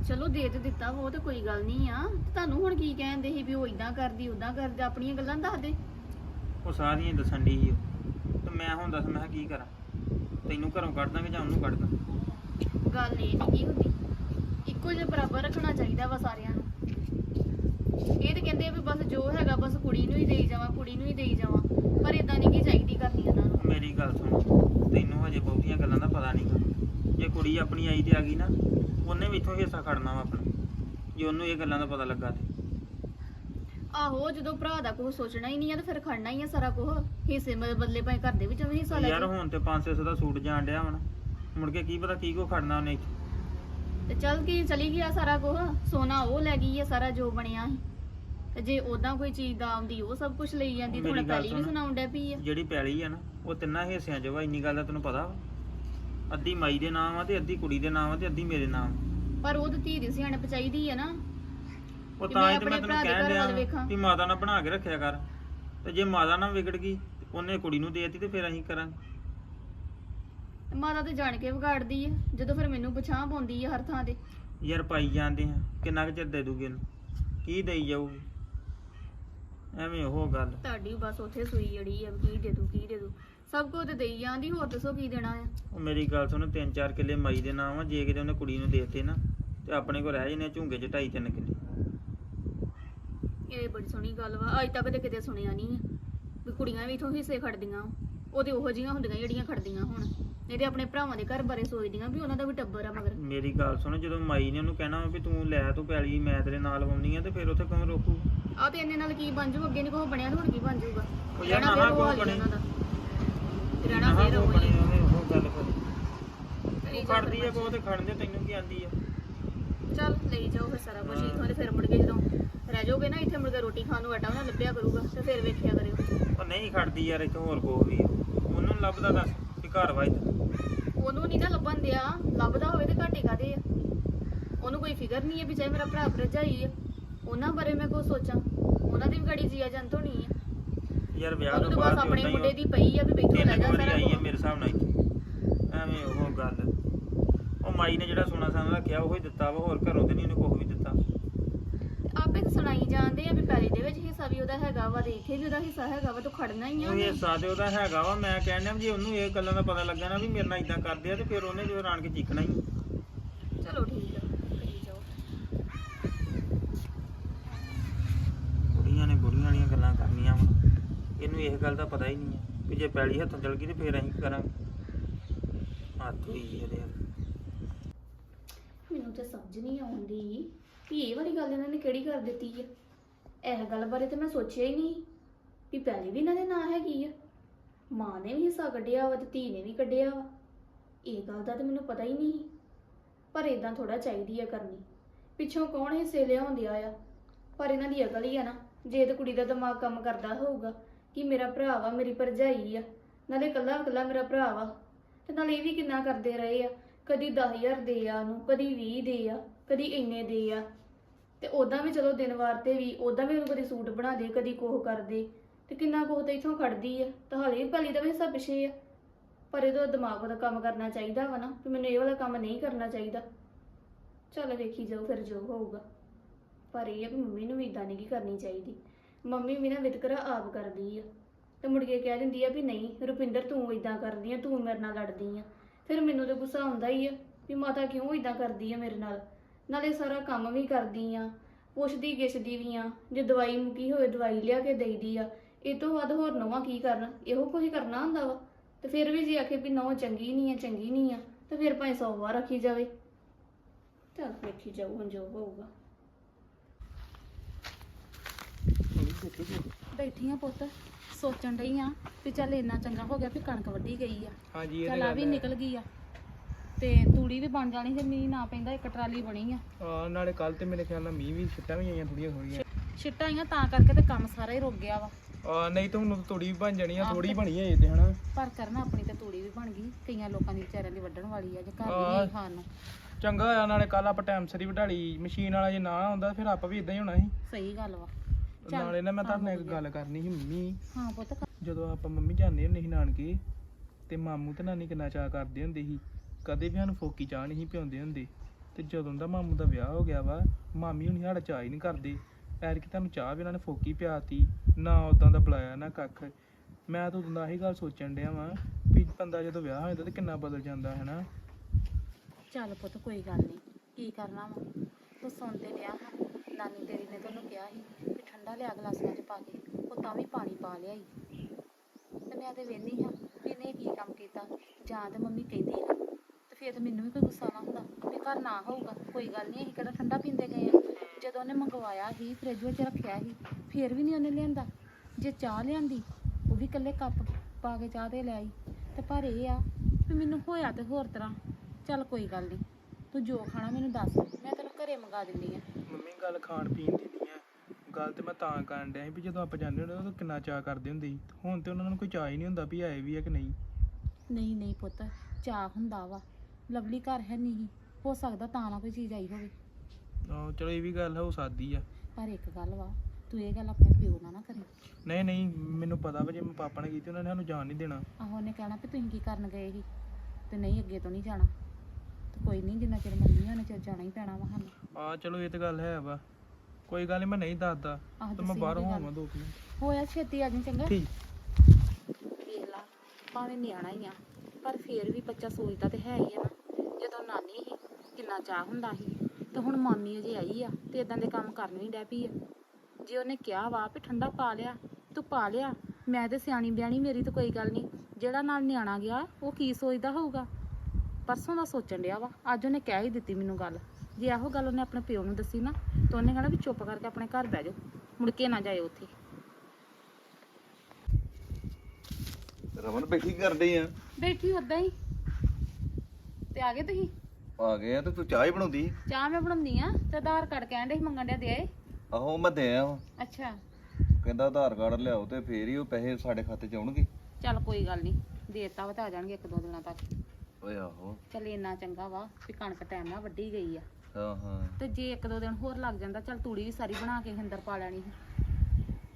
E: ਚਲੋ ਦੇ ਤੇ ਦਿੱਤਾ ਉਹ ਤੇ ਕੋਈ ਗੱਲ ਨਹੀਂ ਆ। ਤੇ ਤੁਹਾਨੂੰ ਹੁਣ ਕੀ ਕਹਿੰਦੇ ਸੀ ਵੀ ਉਹ ਇਦਾਂ ਕਰਦੀ ਉਦਾਂ ਕਰਦੀ ਆਪਣੀਆਂ ਗੱਲਾਂ ਦੱਸ ਦੇ।
D: ਉਹ ਸਾਰੀਆਂ ਹੀ ਦੱਸਣ ਦੀ ਸੀ ਉਹ। ਤੇ ਮੈਂ ਹੁਣ ਦੱਸ ਮੈਂ ਕਿਹਾ ਕੀ ਕਰਾਂ? ਤੈਨੂੰ ਘਰੋਂ ਕੱਢ ਦਾਂਗੇ ਜਾਂ ਉਹਨੂੰ ਕੱਢ ਦਾਂ
E: ਗੱਲ ਇਹ ਨਹੀਂ ਕੀ ਹੁੰਦੀ। ਇੱਕੋ ਜਿਹਾ ਬਰਾਬਰ ਰੱਖਣਾ ਚਾਹੀਦਾ ਵਾ ਸਾਰਿਆਂ ਨੂੰ ਇਹ ਤੇ ਕਹਿੰਦੇ ਆ ਵੀ ਬਸ ਜੋ ਹੈਗਾ ਬਸ ਕੁੜੀ ਨੂੰ ਹੀ ਦੇਈ ਜਾਵਾਂ ਕੁੜੀ ਨੂੰ ਹੀ ਦੇਈ ਜਾਵਾਂ। ਪਰ ਇਦਾਂ ਨਹੀਂ ਕੀ ਚਾਹੀਦੀ ਕਰਨੀ ਉਹਨਾਂ ਨੂੰ।
D: ਮੇਰੀ ਗੱਲ ਸੁਣ ਤੈਨੂੰ ਹਜੇ ਬਹੁਤੀਆਂ ਗੱਲਾਂ ਦਾ ਪਤਾ ਨਹੀਂਗਾ ਜੇ ਕੁੜੀ ਆਪਣੀ ਆਈ ਤੇ ਆ ਗਈ ਨਾ ਉਹਨੇ ਵੀ ਇੱਥੋਂ ਹਿੱਸਾ ਖੜਨਾ ਵਾ ਆਪਣਾ ਜੇ ਉਹਨੂੰ ਇਹ ਗੱਲਾਂ ਦਾ ਪਤਾ ਲੱਗਾ ਤੇ।
E: ਆਹੋ ਜਦੋਂ ਭਰਾ ਦਾ ਕੁਝ ਸੋਚਣਾ ਹੀ ਨਹੀਂ ਆ ਤੇ ਫਿਰ ਖੜਨਾ ਹੀ ਆ ਸਾਰਾ ਕੁਝ ਹਿੱਸੇ ਮ- ਬਦਲੇ ਭਾਵੇਂ ਘਰ ਦੇ ਵਿੱਚ ਵੀ ਹਿੱਸਾ ਲੈ
D: ਯਾਰ। ਹੁਣ ਤੇ 500 ਦਾ ਸੂਟ ਜਾਣ ਡਿਆ ਹੁਣ ਮੁੜ ਕੇ ਕੀ ਪਤਾ ਕੀ ਕੋ ਖੜਨਾ ਉਹਨੇ ਇੱਥੇ।
E: ਤੇ ਚੱਲ ਕੀ ਚਲੀ ਗਿਆ ਸਾਰਾ ਕੁਝ ਸੋਨਾ ਉਹ ਲੈ ਗਈ ਆ ਸਾਰਾ ਜੋ ਬਣਿਆ ਸੀ। ਤੇ ਜੇ ਉਦਾਂ ਕੋਈ ਚੀਜ਼ ਦਾ ਆਉਂਦੀ ਉਹ ਸਭ ਕੁਝ ਲਈ ਜਾਂਦੀ
D: ਮੇਰੀ
E: ਥੋੜਾ
D: ਗੱਲ
E: ਪਹਿਲੀ ਵੀ
D: ਸੁਣ।
E: ਸੁਣਾਉਣ ਡੈ ਪਈ ਆ।
D: ਜਿਹੜੀ ਪੈਲੀ ਆ ਨਾ ਉਹ ਤਿੰਨਾਂ ਹਿੱਸਿਆਂ 'ਚ ਵਾ ਇੰਨੀ ਗੱਲ ਦਾ ਤੈਨੂੰ ਪਤਾ ਵਾ। ਅੱਧੀ ਮਾਈ ਦੇ ਨਾਮ ਆ ਤੇ ਅੱਧੀ ਕੁੜੀ ਦੇ ਨਾਮ ਆ ਤੇ ਅੱਧੀ ਮੇਰੇ ਨਾਮ
E: ਪਰ ਉਹ ਤੇ ਧੀ ਦੀ ਸਿਆਣਪ ਚਾਹੀਦੀ ਆ ਨਾ।
D: ਉਹ
E: ਕਿ
D: ਤਾਂ
E: ਮੈਂ
D: ਹੀ ਤੇ ਮੈਂ
E: ਆਪਣੇ
D: ਤੈਨੂੰ
E: ਭਰਾ ਦੇ
D: ਕਹਿਣ
E: ਘਰ
D: ਡਿਆ
E: ਵੱਲ ਵੇਖਾਂ।
D: ਵੀ ਮਾਤਾ ਨਾਲ ਬਣਾ ਕੇ ਰੱਖਿਆ ਕਰ। ਤੇ ਜੇ ਮਾਤਾ ਨਾਲ ਵਿਗੜ ਗਈ ਤੇ ਉਹਨੇ ਕੁੜੀ ਨੂੰ ਦੇਤੀ ਤੇ ਫਿਰ ਅਸੀਂ ਕਰਾਂਗੇ।
E: ਮਾਤਾ ਤੇ ਜਾਣ ਕੇ ਵਿਗਾੜਦੀ ਆ ਜਦੋਂ ਫਿਰ ਮੈਨੂੰ ਪਛਾਣ ਪਾਉਂਦੀ ਆ ਹਰ ਥਾਂ ਤੇ।
D: ਯਾਰ ਪਾਈ ਜਾਂਦੇ ਆ ਕਿੰਨਾ ਕੁ ਚਿਰ ਦੇ ਦੂਗੇ ਇਹਨੂੰ? ਕੀ ਦੇਈ ਜਾਊਗੀ? ਐਵੇਂ ਉਹ ਗੱਲ।
E: ਤੁਹਾਡੀ ਬਸ ਉੱਥੇ ਸੂਈ ਜੜੀ ਆ ਵੀ ਕੀ ਦੇ ਦੂ ਕੀ ਦੇ ਦੂ। ਸਭ ਕੁਝ ਤੇ ਦੇਈ ਜਾਂਦੀ ਹੋਰ ਦੱਸੋ ਕੀ ਦੇਣਾ ਆ?
D: ਉਹ ਮੇਰੀ ਗੱਲ ਸੁਣ ਤਿੰਨ ਚਾਰ ਕਿੱਲੇ ਮਾਈ ਦੇ ਨਾਮ ਆ ਜੇ ਕਿਤੇ ਉਹਨੇ ਕੁੜੀ ਨੂੰ ਦੇਤੇ ਨਾ ਤੇ ਆਪਣੇ ਕੋਲ ਰਹਿ ਜਨੇ ਝੁੰਗੇ ਚ ਢਾਈ ਤਿੰਨ ਕਿੱਲੇ।
E: ਇਹ ਬੜੀ ਸੋਹਣੀ ਗੱਲ ਵਾ ਅੱਜ ਤੱਕ ਤੇ ਕਿਤੇ ਸੁਣਿਆ ਨਹੀਂ ਆ ਵੀ ਕੁੜੀਆਂ ਵੀ ਇਥੋਂ ਹਿੱਸੇ ਖੜਦੀਆਂ ਉਹਦੇ ਉਹੋ ਜੀਆਂ ਹੁੰਦੀਆਂ ਜਿਹੜੀਆਂ ਖੜਦੀਆਂ ਹੁਣ। ਨਹੀਂ ਤੇ ਆਪਣੇ ਭਰਾਵਾਂ ਦੇ ਘਰ ਬਾਰੇ ਸੋਚਦੀਆਂ ਵੀ ਉਹਨਾਂ ਦਾ ਵੀ ਟੱਬਰ ਆ ਮਗਰ।
D: ਮੇਰੀ ਗੱਲ ਸੁਣ ਜਦੋਂ ਮਾਈ ਨੇ ਉਹਨੂੰ ਕਹਿਣਾ ਵਾ ਤੂੰ ਲੈ ਤੂੰ ਪੈਲੀ ਮੈਂ ਤੇਰੇ ਨਾਲ ਆਉਣੀ ਆ ਤੇ ਫਿਰ ਉੱਥੇ ਕੌਣ ਰੋਕੂ?
E: ਆ ਤੇ ਇੰਨੇ ਨਾਲ ਕੀ ਬਣ ਜੂ ਅੱਗੇ ਨਹੀਂ ਕੋਈ ਬਣਿਆ ਤੇ ਹੁਣ ਕੀ ਬਣ ਜਾਊਗਾ
D: ਉਹ ਯਾਰ
E: ਰਹਿਣਾ ਫਿਰ ਉਹ ਹਾਲ ਹੀ
D: ਬਣੇ।
E: ਉਹਨਾਂ ਦਾ। ਰਹਿਣਾ ਫਿਰ
D: ਕੋ
E: ਉਹ ਹੀ।
D: ਉਹਨੇ ਉਹ ਗੱਲ ਕਰੀ। ਖੜਦੀ ਆ
E: ਫਿਰ
D: ਕੋ ਤੇ ਖੜਨ ਦੇ ਤੈਨੂੰ ਕੀ ਆਂਦੀ ਆ?
E: ਚੱਲ ਲਈ ਜਾਓ ਫਿਰ ਸਾਰਾ ਕੁਝ
D: ਹਾਂ।
E: ਇਥੋਂ ਤੇ ਫਿਰ ਮੁੜ ਕੇ ਜਦੋਂ ਰਹਿ ਜਾਓਗੇ ਨਾ ਇੱਥੇ ਮੁੜ ਕੇ ਰੋਟੀ ਖਾਣ ਨੂੰ ਆਟਾ ਨਾ ਲੱਭਿਆ ਕਰੂਗਾ ਤੇ ਫਿਰ ਵੇਖਿਆ ਕਰਿਓ।
D: ਉਹ ਨਹੀਂ ਖੜਦੀ ਯਾਰ ਇੱਥੇ ਹੋਰ ਕੋ ਵੀ ਉਹਨੂੰ ਨੀ ਲੱਭਦਾ ਦੱਸ ਵੀ ਘਰ ਵਾ ਇੱਥੇ।
E: ਉਹਨੂੰ ਨਹੀਂ ਨਾ ਲੱਭਣ ਦਿਆ ਲੱਭਦਾ ਹੋਵੇ ਤੇ ਘਾਟੇ ਕਾਦੇ ਆ? ਉਹਨੂੰ ਕੋਈ ਫਿਕਰ ਨਹੀਂ ਹੈ ਵੀ ਚਾਹੇ ਮੇਰਾ ਭਰਾ ਭਰਜਾਈ ਆ। ਉਹਨਾਂ ਬਾਰੇ ਮੈਂ ਕੁਛ ਸੋਚਾਂ। ਉਹਨਾਂ ਦੀ ਵੀ ਗਾੜੀ ਜੀਆ ਜੰਤ ਹੋਣੀ ਆ।
D: ਯਾਰ ਵਿਆਹ
E: ਉਹਨੂੰ
D: ਤੋਂ
E: ਤਾਂ ਬਸ
D: ਬਾਅਦ
E: ਆਪਣੇ ਮੁੰਡੇ ਦੀ ਪਈ ਆ ਵੀ ਬੈਠੋ ਲੈ
D: ਤਿੰਨ
E: ਜਾ
D: ਵਾਰੀ
E: ਸਾਰਾ
D: ਆਈ। ਮੇਰੇ ਹਿਸਾਬ ਨਾਲ ਇੱਥੇ। ਐਵੇਂ ਉਹ ਗੱਲ। ਉਹ ਮਾਈ ਨੇ ਜਿਹੜਾ ਸੋਨਾ ਸਾਨਾ ਰੱਖਿਆ ਉਹ ਹੀ ਦਿੱਤਾ ਵਾ ਹੋਰ ਘਰੋਂ ਤੇ ਨਹੀਂ ਉਹਨੇ ਕੁਝ ਵੀ ਦਿੱਤਾ।
E: ਆਪੇ ਤਾਂ ਸੁਣਾਈ ਜਾਂਦੇ ਆ ਵੀ ਪੈਲੀ ਦੇ ਵਿੱਚ ਹਿੱਸਾ ਵੀ ਉਹਦਾ ਹੈਗਾ ਵਾ ਇੱਥੇ ਵੀ ਉਹਦਾ ਹਿੱਸਾ ਹੈਗਾ ਵਾ ਤੂੰ ਖੜਨਾ ਹੀ ਆ
D: ਉਹ
E: ਉਹਨੇ।
D: ਹਿੱਸਾ ਤੇ ਉਹਦਾ ਹੈਗਾ ਵਾ ਮੈਂ ਕਹਿੰਦਾ ਜੇ ਉਹਨੂੰ ਇਹ ਗੱਲਾਂ ਦਾ ਪਤਾ ਲੱਗਾ ਨਾ ਵੀ ਮੇਰੇ ਨਾਲ ਇਦਾਂ ਕਰਦੇ ਆ ਤੇ ਫਿਰ ਉਹਨੇ ਜੋ ਰਾਣ ਕੇ ਚੀਕਣਾ ਹੀ।
E: ਚਲੋ ਠੀਕ ਆ ਕਰੀ ਜਾਓ।
D: ਬੁੜੀਆਂ ਨੇ ਬੁੜੀਆਂ ਵਾਲੀਆਂ ਗੱਲਾਂ ਕਰਨੀਆਂ ਵਾ। ਇਹਨੂੰ ਇਹ ਗੱਲ ਦਾ ਪਤਾ ਹੀ ਨਹੀਂ ਹੈ ਕਿ ਜੇ ਪੈਲੀ ਹੱਥੋਂ ਚਲ ਗਈ ਤੇ ਫਿਰ ਅਸੀਂ ਕੀ ਕਰਾਂਗੇ? ਹੱਥ ਹੋਈ ਇਹਦੇ
E: ਮੈਨੂੰ ਤੇ ਸਮਝ ਨਹੀਂ ਆਉਂਦੀ। ਵੀ ਇਹ ਵਾਲੀ ਗੱਲ ਇਹਨਾਂ ਨੇ ਕਿਹੜੀ ਕਰ ਦਿੱਤੀ ਆ? ਇਹ ਗੱਲ ਬਾਰੇ ਤੇ ਮੈਂ ਸੋਚਿਆ ਹੀ ਨਹੀਂ ਵੀ ਪਹਿਲੇ ਵੀ ਇਹਨਾਂ ਦੇ ਨਾਂ ਹੈਗੀ ਆ। ਮਾਂ ਨੇ ਵੀ ਹਿੱਸਾ ਕੱਢਿਆ ਵਾ ਤੇ ਧੀ ਨੇ ਵੀ ਕੱਢਿਆ ਵਾ। ਇਹ ਗੱਲ ਦਾ ਤੇ ਮੈਨੂੰ ਪਤਾ ਹੀ ਨਹੀਂ ਪਰ ਇਦਾਂ ਥੋੜਾ ਚਾਹੀਦੀ ਆ ਕਰਨੀ। ਪਿੱਛੋਂ ਕੌਣ ਹਿੱਸੇ ਲਿਆਉਂਦਿਆ ਆ? ਪਰ ਇਹਨਾਂ ਦੀ ਅਕਲ ਹੀ ਆ ਨਾ, ਜੇ ਤੇ ਕੁੜੀ ਦਾ ਦਿਮਾਗ ਕੰਮ ਕਰਦਾ ਹੋਊਗਾ ਕਿ ਮੇਰਾ ਭਰਾ ਵਾ, ਮੇਰੀ ਭਰਜਾਈ ਆ, ਨਾਲੇ ਕੱਲਾ ਕੱਲਾ ਮੇਰਾ ਭਰਾ ਵਾ, ਤੇ ਨਾਲੇ ਇਹ ਵੀ ਕਿੰਨਾ ਕਰਦੇ ਰਹੇ ਆ ਕਦੀ 10000 ਦੇ ਆ ਉਹਨੂੰ, ਕਦੀ 20 ਦੇ ਆ, ਕਦੀ ਇੰਨੇ ਦੇ ਆ। ਤੇ ਉਦਾਂ ਵੀ ਚਲੋ ਦਿਨ ਵਾਰ ਤੇ ਵੀ ਉਦਾਂ ਵੀ ਉਹਨੂੰ ਕਦੀ ਸੂਟ ਬਣਾ ਦੇ, ਕਦੀ ਕੋਹ ਕਰ ਦੇ। ਤੇ ਕਿੰਨਾ ਕੋਹ ਤੇ ਇਥੋਂ ਖੜਦੀ ਆ। ਤਾਂ ਹਾਲੇ ਵੀ ਭਲੀ ਦਾ ਵੀ ਹਿੱਸਾ ਪਿਛੇ ਆ। ਪਰ ਇਹਦਾ ਦਿਮਾਗ ਦਾ ਕੰਮ ਕਰਨਾ ਚਾਹੀਦਾ ਵਾ ਨਾ ਕਿ ਮੈਨੂੰ ਇਹ ਵਾਲਾ ਕੰਮ ਨਹੀਂ ਕਰਨਾ ਚਾਹੀਦਾ। ਚੱਲ ਵੇਖੀ ਜਾਓ ਫਿਰ ਜੋ ਹੋਊਗਾ। ਪਰ ਇਹ ਆ ਵੀ ਮੰਮੀ ਨੂੰ ਵੀ ਇਦਾਂ ਨਹੀਂ ਕਰਨੀ ਚਾਹੀਦੀ। ਮੰਮੀ ਵੀ ਨਾ ਵਿਤਕਰਾ ਆਪ ਕਰਦੀ ਆ। ਤੇ ਮੁੜ ਕੇ ਕਹਿ ਦਿੰਦੀ ਆ ਵੀ ਨਹੀਂ, ਰੁਪਿੰਦਰ ਤੂੰ ਇਦਾਂ ਕਰਦੀ ਆ, ਤੂੰ ਮੇਰੇ ਨਾਲ ਲੜਦੀ ਆ। ਫਿਰ ਮੈਨੂੰ ਤੇ ਗੁੱਸਾ ਆਉਂਦਾ ਹੀ ਆ ਵੀ ਮਾਤਾ ਕਿਉਂ ਇਦਾਂ ਕਰਦੀ ਆ ਮੇਰੇ ਨਾਲ? ਨਾਲੇ ਸਾਰਾ ਕੰਮ ਵੀ ਕਰਦੀ ਆ, ਪੁੱਛਦੀ ਗਿੱਛਦੀ ਵੀ ਆ, ਜੇ ਦਵਾਈ ਮੁੱਕੀ ਹੋਵੇ ਦਵਾਈ ਲਿਆ ਕੇ ਦੇਈਦੀ ਆ, ਇਹ ਤੋਂ ਵੱਧ ਹੋਰ ਨਵਾਂ ਕੀ ਕਰਨ? ਇਹੋ ਕੁਝ ਕਰਨਾ ਹੁੰਦਾ ਵਾ। ਤੇ ਫਿਰ ਵੀ ਜੇ ਆਖੇ ਵੀ ਨਵਾਂ ਚੰਗੀ ਨਹੀਂ ਆ, ਚੰਗੀ ਨਹੀਂ ਆ, ਤੇ ਫਿਰ ਭਾਵੇਂ ਸੌ ਵਾਰ ਰੱਖੀ ਜਾਵੇ। ਚੱਲ ਵੇਖੀ ਜਾਊ, ਹੁਣ ਜੋ ਹੋਊਗਾ।
A: ਬੈਠੀ ਆ ਪੁੱਤ। ਸੋਚਣ ਡਈ ਆ ਵੀ ਚੱਲ ਇੰਨਾ ਚੰਗਾ ਹੋ ਗਿਆ ਵੀ ਕਣਕ ਵੱਢੀ ਗਈ ਆ।
F: ਹਾਂਜੀ
A: ਚੱਲ ਆ ਵੀ ਨਿਕਲ ਗਈ ਆ। ਤੇ ਤੂੜੀ ਵੀ ਬਣ ਜਾਣੀ ਜੇ ਮੀਂਹ ਨਾ ਪੈਂਦਾ ਇੱਕ ਟਰਾਲੀ ਬਣੀ ਆ।
F: ਆ ਨਾਲੇ ਕੱਲ ਤੇ ਮੇਰੇ ਖਿਆਲ ਨਾਲ ਮੀਂਹ ਵੀ ਛਿੱਟਾਂ ਵੀ ਆਈਆਂ ਥੋੜੀਆਂ ਥੋੜੀਆਂ
A: ਛਿੱਟਾਂ ਆਈਆਂ ਤਾਂ ਕਰਕੇ ਤੇ ਕੰਮ ਸਾਰਾ ਹੀ ਰੁਕ ਗਿਆ ਵਾ।
F: ਆ ਨਹੀਂ ਤਾਂ ਹੁਣ ਤੂੜੀ ਵੀ ਬਣ ਜਾਣੀ ਆ ਥੋੜੀ ਬਣੀ ਹੈ ਤੇ ਹਨਾ?
A: ਪਰ ਕਰਨਾ ਆਪਣੀ ਤੇ ਤੂੜੀ ਵੀ ਬਣ ਗਈ ਕਈਆਂ ਲੋਕਾਂ ਦੀ ਵਿਚਾਰਿਆਂ ਦੀ ਵੱਢਣ ਵਾਲੀ ਆ ਜੇ ਘਰ ਵੀ। ਨਹੀਂ ਖਾਣ ਨੂੰ।
F: ਚੰਗਾ ਹੋਇਆ ਨਾਲੇ ਕੱਲ ਆਪਾਂ ਟਾਈਮ ਸਿਰ ਹੀ ਵਢਾਲੀ ਮਸ਼ੀਨ ਵਾਲਾ ਜੇ ਨਾ ਆਉਂਦਾ ਫਿਰ ਆਪਾਂ ਵੀ ਇਦਾਂ ਹੀ ਹੋਣਾ ਸੀ।
A: ਸਹੀ ਗੱਲ ਵਾ। ਚੱਲ,
F: ਨਾਲੇ ਨਾ ਮੈਂ ਤੁਹਾਡੇ ਨਾਲ ਇੱਕ ਗੱਲ ਕਰਨੀ ਸੀ ਮੰਮੀ।
A: ਹਾਂ ਪੁੱਤ ਕਰ-
F: ਜਦੋਂ ਆਪਾਂ ਮੰਮੀ ਜਾਂਦੇ ਹੁੰਦੇ ਸੀ ਨਾਨਕੇ ਤੇ ਮਾਮੂ ਤੇ ਨਾਨੀ ਕਿੰਨਾ ਚਾਹ ਕਰਦੇ ਹੁੰਦੇ ਸੀ। ਕਦੇ ਵੀ ਸਾਨੂੰ ਫੋਕੀ ਚਾਹ ਨਹੀਂ ਸੀ ਪਿਉਂਦੇ ਹੁੰਦੇ। ਤੇ ਜਦੋਂ ਦਾ ਮਾਮੂ ਦਾ ਵਿਆਹ ਹੋ ਗਿਆ ਵਾ ਮਾਮੀ ਹੁਣੀ ਸਾਡਾ ਚਾਹ ਹੀ ਨਹੀਂ ਕਰਦੀ। ਐਰ ਕਿ ਤੁਹਾਨੂੰ ਚਾਹ ਵੀ ਇਹਨਾਂ ਨੇ ਫੋਕੀ ਪਿਆਤੀ ਨਾ ਉਦਾਂ ਦਾ ਬੁਲਾਇਆ ਨਾ ਕੱਖ। ਮੈਂ ਤਾਂ ਉਦੋਂ ਦਾ ਇਹੀ ਗੱਲ ਸੋਚਣ ਡਿਆ ਵਾਂ ਵੀ ਬੰਦਾ ਜਦੋਂ ਵਿਆਹ ਹੋ ਜਾਂਦਾ ਤੇ ਕਿੰਨਾ ਬਦਲ ਜਾਂਦਾ ਹੈ ਨਾ
A: ਚੱਲ ਪੁੱਤ ਕੋਈ ਗੱਲ ਨਹੀਂ। ਕੀ ਕਰਨਾ ਵਾ? ਤੂੰ ਸੁਣ ਤੇ ਲਿਆ। ਹਾਂ ਨਾਨੀ ਤੇਰੀ ਨੇ ਤੁਹਾਨੂੰ ਕਿਹਾ ਸੀ ਵੀ ਠੰਡਾ ਲਿਆ ਗਲਾਸਾਂ 'ਚ ਪਾ ਕੇ, ਉਹ ਤਾਂ ਵੀ ਪਾਣੀ ਪਾ ਲਿਆਈ ਤੇ ਮੈਂ ਤੇ ਵੇਹਨੀ ਹਾਂ ਵੀ ਇਹਨੇ ਕੀ ਕੰਮ ਕੀਤਾ, ਜਾਂ ਤੇ ਮੰਮੀ ਕਹਿੰਦੀ ਨਾ ਤੇ ਫਿਰ ਤੇ ਮੈਨੂੰ ਵੀ ਕੋਈ ਗੁੱਸਾ ਨਾ ਹੁੰਦਾ ਵੀ ਘਰ ਨਾ ਹੋਊਗਾ, ਕੋਈ ਗੱਲ ਨਹੀਂ ਅਸੀਂ ਕਿਹੜਾ ਠੰਡਾ ਪੀਂਦੇ ਗਏ ਆ। ਜਦੋਂ ਉਹਨੇ ਮੰਗਵਾਇਆ ਸੀ ਫ੍ਰਿਜ ਵਿੱਚ ਰੱਖਿਆ ਸੀ, ਫਿਰ ਵੀ ਨਹੀਂ ਉਹਨੇ ਲਿਆਂਦਾ। ਜੇ ਚਾਹ ਲਿਆਂਦੀ, ਉਹ ਵੀ ਇਕੱਲੇ ਕੱਪ ਪਾ ਕੇ ਚਾਹ ਤੇ ਲੈ ਆਈ ਤੇ ਪਰ ਇਹ ਆ ਵੀ ਮੈਨੂੰ ਹੋਇਆ ਤੇ ਹੋਰ ਤਰ੍ਹਾਂ, ਚੱਲ ਕੋਈ ਗੱਲ ਨਹੀਂ ਤੂੰ ਜੋ ਖਾਣਾ ਮੈਨੂੰ ਦੱਸ, ਮੈਂ ਤੈਨੂੰ ਘਰੇ ਮੰਗਾ ਦਿੰਦੀ ਆ।
F: ਗੱਲ ਖਾਣ ਪੀਣ ਦੀ ਨਹੀਂ ਹੈ। ਗੱਲ ਤੇ ਮੈਂ ਤਾਂ ਕਰਨ ਡਿਆ ਸੀ ਵੀ ਜਦੋਂ ਆਪਾਂ ਜਾਂਦੇ ਹੁੰਦੇ ਉਦੋਂ ਕਿੰਨਾ ਚਾਹ ਕਰਦੇ ਹੁੰਦੇ ਸੀ। ਹੁਣ ਤੇ ਉਹਨਾਂ ਨੂੰ ਕੋਈ ਚਾਹ ਹੀ ਨਹੀਂ ਹੁੰਦਾ ਵੀ ਆਏ ਵੀ ਆ ਕਿ ਨਹੀਂ।
A: ਨਹੀਂ ਨਹੀਂ ਪੁੱਤ ਚਾਹ ਹੁੰਦਾ ਵਾ। ਲਵਲੀ ਘਰ ਹੈ ਨਹੀਂ ਹੋ ਸਕਦਾ ਤਾਂ ਨਾ ਕੋਈ ਚੀਜ਼ ਆਈ ਹੋਵੇ।
F: ਆਹੋ ਚਲੋ ਇਹ ਵੀ ਗੱਲ ਹੋ ਸਕਦੀ ਆ।
A: ਪਰ ਇੱਕ ਗੱਲ ਵਾ ਤੂੰ ਇਹ ਗੱਲ ਆਪਣੇ ਪਿਓ ਨਾਲ ਨਾ ਕਰੀ।
F: ਨਹੀਂ ਨਹੀਂ ਮੈਨੂੰ ਪਤਾ ਵਾ ਜੇ ਮੈਂ ਪਾਪਾ ਨੇ ਕੀਤੀ ਉਹਨਾਂ ਨੇ ਸਾਨੂੰ ਜਾਣ ਨਹੀਂ ਦੇਣਾ।
A: ਆਹੋ ਉਹਨੇ ਕਹਿਣਾ ਵੀ ਤੁਸੀਂ ਕੀ ਕਰਨ ਗਏ ਸੀ? ਤੇ ਨਹੀਂ ਅੱਗੇ ਤੋਂ ਨਹੀਂ ਜਾਣਾ। ਕੋਈ ਨਹੀਂ ਜਿੰਨਾ ਚਿਰ ਮੰਨੀ ਉਹਨੇ ਚਿਰ ਜਾਣਾ ਹੀ ਪੈਣਾ ਵਾ ਸਾਨੂੰ।
F: ਆ ਚਲੋ ਇਹ ਤੇ ਗੱਲ ਹੈ ਵਾ। ਕੋਈ ਗੱਲ ਨਹੀਂ ਮੈਂ ਨਹੀਂ ਦੱਸਦਾ।
A: ਆਹ
F: ਤੇ ਮੈਂ
A: ਦੱਸੀ
F: ਬਾਹਰੋਂ
A: ਉਹਦੀ ਗੱਲ।
F: ਆਵਾਂ ਦੋ ਕੁ ਮਿੰਟ।
A: ਹੋਇਆ ਛੇਤੀ ਆ ਚੰਗਾ।
F: ਠੀਕ।
A: ਵੇਖ ਲਾ ਭਾਵੇਂ ਨਿਆਣਾ ਹੀ ਆ ਪਰ ਫੇਰ ਵੀ ਬੱਚਾ ਸੋਚਦਾ ਤੇ ਹੈ ਹੀ ਆ ਨਾ। ਜਦੋਂ ਨਾਨੀ ਸੀ ਕਿੰਨਾ ਚਾਹ ਹੁੰਦਾ ਸੀ ਤੇ ਹੁਣ ਮਾਮੀ ਅਜੇ ਆਈ ਆ ਤੇ ਇਦਾਂ ਦੇ ਕੰਮ ਕਰਨ ਵੀ ਡੈ ਪਈ ਆ। ਜੇ ਉਹਨੇ ਕਿਹਾ ਵਾ ਵੀ ਠੰਡਾ ਪਾ ਲਿਆ ਤੂੰ ਪਾ ਲਿਆ ਮੈਂ ਤੇ ਸਿਆਣੀ ਬਿਆਣੀ ਮੇਰੀ ਤਾਂ ਕੋਈ ਗੱਲ ਨਹੀਂ। ਜਿਹੜਾ ਨਾਲ ਨਿਆਣਾ ਗਿਆ ਉਹ ਕੀ ਸੋਚਦਾ ਹੋਊਗਾ? ਪਰਸੋਂ ਦਾ ਸੋਚਣ ਡਿਆ ਵਾ। ਅੱਜ ਉਹਨੇ ਕਹਿ ਹੀ ਦਿੱਤੀ ਮੈਨੂੰ ਗੱਲ। ਜੇ ਇਹੋ ਗੱਲ ਉਹਨੇ ਆਪਣੇ ਪਿਓ ਨੂੰ ਦੱਸੀ ਨਾ ਤਾਂ ਉਹਨੇ ਕਹਿਣਾ ਵੀ ਚੁੱਪ ਕਰਕੇ ਆਪਣੇ ਘਰ ਬਹਿ ਜਾਓ ਮੁੜ ਕੇ ਨਾ ਜਾਇਓ ਉੱਥੇ।
G: ਰਮਨ ਬੈਠੀ ਕਰਦੇ ਆ।
A: ਬੈਠੀ ਉਦਾਂ ਹੀ। ਤੇ ਆ ਗਏ ਤੁਸੀਂ?
G: ਆ ਗਏ ਆ ਤੇ ਤੂੰ ਚਾਹ ਹੀ ਬਣਾਉਂਦੀ?
A: ਚਾਹ ਮੈਂ ਬਣਾਉਂਦੀ ਆ। ਤੇ ਆਧਾਰ ਕਾਰਡ ਕਹਿਣ ਦੇ ਮੰਗਣ ਡਿਆ ਦੇ ਆਏ
G: ਆਹੋ ਮੈਂ ਦੇ ਆ
A: ਅੱਛਾ।
G: ਕਹਿੰਦਾ ਆਧਾਰ ਕਾਰਡ ਲਿਆਓ ਤੇ ਫੇਰ ਹੀ ਉਹ ਪੈਸੇ ਸਾਡੇ ਖਾਤੇ 'ਚ ਆਉਣਗੇ।
A: ਚੱਲ ਕੋਈ ਗੱਲ ਨਹੀਂ ਦੇਤਾ ਵਾ ਤਾਂ ਆ ਜਾਣਗੇ ਇੱਕ ਦੋ ਦਿਨਾਂ ਤੱਕ।
G: ਓਏ ਆਹੋ।
A: ਚੱਲ ਇੰਨਾ ਚੰਗਾ ਵਾ ਵੀ ਕਣਕ ਟਾਈਮ ਨਾਲ ਵੱਢੀ ਗਈ ਆ।
G: ਹਾਂ ਹਾਂ।
A: ਤੇ ਜੇ ਇੱਕ ਦੋ ਦਿਨ ਹੋਰ ਲੱਗ ਜਾਂਦਾ ਚੱਲ ਤੂੜੀ ਵੀ ਸਾਰੀ ਬਣਾ ਕੇ ਅੰਦਰ ਪਾ ਲੈਣੀ ਸੀ।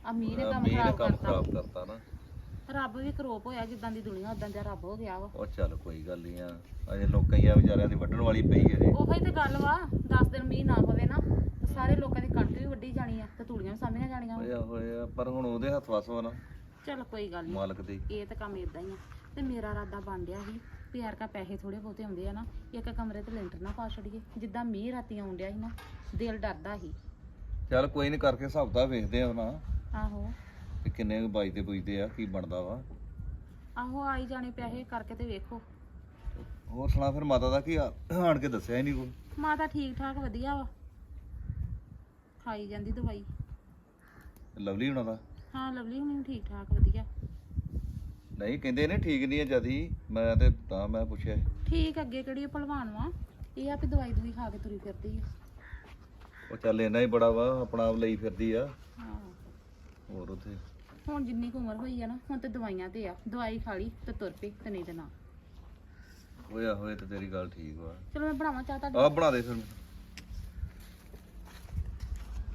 A: ਆ ਮੀਂਹ ਨੇ ਕੰਮ
G: ਨੇ
A: ਖਰਾਬ ਕਰਤਾ।
G: ਖਰਾਬ ਕਰਤਾ ਨਾ।
A: ਰੱਬ ਵੀ ਕਰੋਪ ਹੋਇਆ ਜਿੱਦਾਂ ਦੀ ਦੁਨੀਆ ਉਦਾਂ ਦਾ ਰੱਬ ਹੋ ਗਿਆ ਵਾ।
G: ਉਹ ਚੱਲ ਕੋਈ ਗੱਲ ਨਹੀਂ ਆ। ਅਜੇ ਲੋਕਾਂ ਹੀ ਆ ਵਿਚਾਰਿਆਂ ਦੀ ਵੱਢਣ ਵਾਲੀ ਪਈ ਹੈ
A: ਉਹੀ ਤੇ ਗੱਲ ਵਾ 10 ਦਿਨ ਮੀਂਹ ਨਾ ਪਵੇ ਨਾ ਤੇ ਸਾਰੇ ਲੋਕਾਂ ਦੀ ਕਣਕ ਵੀ ਵੱਢੀ ਜਾਣੀ ਆ ਤੇ ਤੂੜੀਆਂ ਵੀ ਸਾਹਮਣੇ ਜਾਣੀਆਂ।
G: ਓਏ ਆਹੋ ਆ ਪਰ ਹੁਣ ਉਹਦੇ ਹੱਥ ਵਸ ਵਾ ਨਾ।
A: ਚੱਲ ਕੋਈ ਗੱਲ ਨਹੀਂ
G: ਮਾਲਕ ਦੇ।
A: ਇਹ ਤਾਂ ਕੰਮ ਇਦਾਂ ਹੀ ਆ। ਤੇ ਮੇਰਾ ਇਰਾਦਾ ਬਣ ਡਿਆ ਸੀ ਵੀ ਯਾਰ ਕਾ ਪੈਸੇ ਥੋੜੇ ਬਹੁਤੇ ਆਉਂਦੇ ਆ ਨਾ ਇੱਕ ਕਮਰੇ ਤੇ ਲੈਂਟਰ ਨਾ ਪਾ ਛੜੀਏ ਜਿੱਦਾਂ ਮੀਂਹ ਰਾਤੀ ਆਉਣ ਡਿਆ ਸੀ ਨਾ ਦਿਲ ਡਰਦਾ ਸੀ।
G: ਚੱਲ ਕੋਈ ਨਹੀਂ ਕਰਕੇ ਹਿਸਾਬ ਦਾ ਵੇਖਦੇ ਆ ਨਾ।
A: ਆਹੋ।
G: ਕਿ ਕਿੰਨੇ ਕੁ ਬਾਈ ਤੇ ਬੁਝਦੇ ਆ ਕੀ ਬਣਦਾ ਵਾ।
A: ਆਹੋ ਆਈ ਜਾਣੇ ਪੈਸੇ ਕਰਕੇ ਤੇ ਵੇਖੋ।
G: ਹੋਰ ਸੁਣਾ ਫਿਰ ਮਾਤਾ ਦਾ ਕੀ ਹਾਲ? ਆਣ ਕੇ ਦੱਸਿਆ ਹੀ ਨਹੀਂ ਕੋਈ।
A: ਮਾਤਾ ਠੀਕ ਠਾਕ ਵਧੀਆ ਵਾ। ਖਾਈ ਜਾਂਦੀ ਦਵਾਈ।
G: ਲਵਲੀ ਹੁਣਾਂ ਦਾ।
A: ਹਾਂ ਲਵਲੀ ਹੁਣੀ ਵੀ ਠੀਕ ਠਾਕ ਵਧੀਆ।
G: ਨਹੀਂ ਕਹਿੰਦੇ ਨੇ ਠੀਕ ਨਹੀਂ ਆ ਜਦੀ। ਮੈਂ ਤੇ ਤਾਂ ਮੈਂ ਪੁੱਛਿਆ।
A: ਠੀਕ ਅੱਗੇ ਕਿਹੜੀ ਭਲਵਾਨ ਵਾ। ਇਹ ਆ ਵੀ ਦਵਾਈ ਦਵਾਈ ਖਾ ਕੇ ਤੁਰੀ ਫਿਰਦੀ ਆ।
G: ਉਹ ਚੱਲ ਇੰਨਾ ਹੀ ਬੜਾ ਵਾ ਆਪਣਾ ਆਪ ਲਈ ਫਿਰਦੀ ਆ।
A: ਹਾਂ।
G: ਹੋਰ ਉਥੇ?
A: ਹੁਣ ਜਿੰਨੀ ਕੁ ਉਮਰ ਹੋਈ ਆ ਨਾ ਹੁਣ ਤੇ ਦਵਾਈਆਂ ਤੇ ਆ। ਦਵਾਈ ਖਾ ਲਈ ਤੇ ਤੁਰ ਪਈ ਤੇ ਨਹੀਂ ਤੇ ਨਾ।
G: ਹੋਇਆ ਹੋਏ ਤੇ ਤੇਰੀ ਗੱਲ ਠੀਕ ਵਾ।
A: ਚਲੋ ਮੈਂ ਬਣਾਵਾਂ ਚਾਹ ਤੁਹਾਡੀ
G: ਆ ਬਣਾ ਦੇ ਫਿਰ।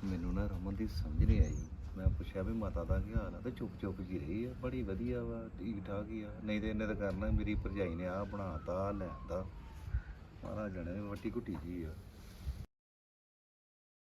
G: ਮੈਨੂੰ ਨਾ ਰਮਨ ਦੀ ਸਮਝ ਨਹੀਂ ਆਈ। ਮੈਂ ਪੁੱਛਿਆ ਵੀ ਮਾਤਾ ਦਾ ਕੀ ਹਾਲ ਆ? ਤੇ ਚੁੱਪ ਚੁੱਪ ਜੀ ਰਹੀ ਆ। ਬੜੀ ਵਧੀਆ ਵਾ, ਠੀਕ ਠਾਕ ਹੀ ਆ। ਨਹੀਂ ਤੇ ਇਹਨੇ ਤਾਂ ਕਰਨਾ, ਮੇਰੀ ਭਰਜਾਈ ਨੇ ਆ ਬਣਾਤਾ ਆਹ ਲੈਂਦਾ ਮਾਰਾ ਜਣੇ, ਵੱਟੀ ਘੁੱਟੀ ਜੀ ਆ।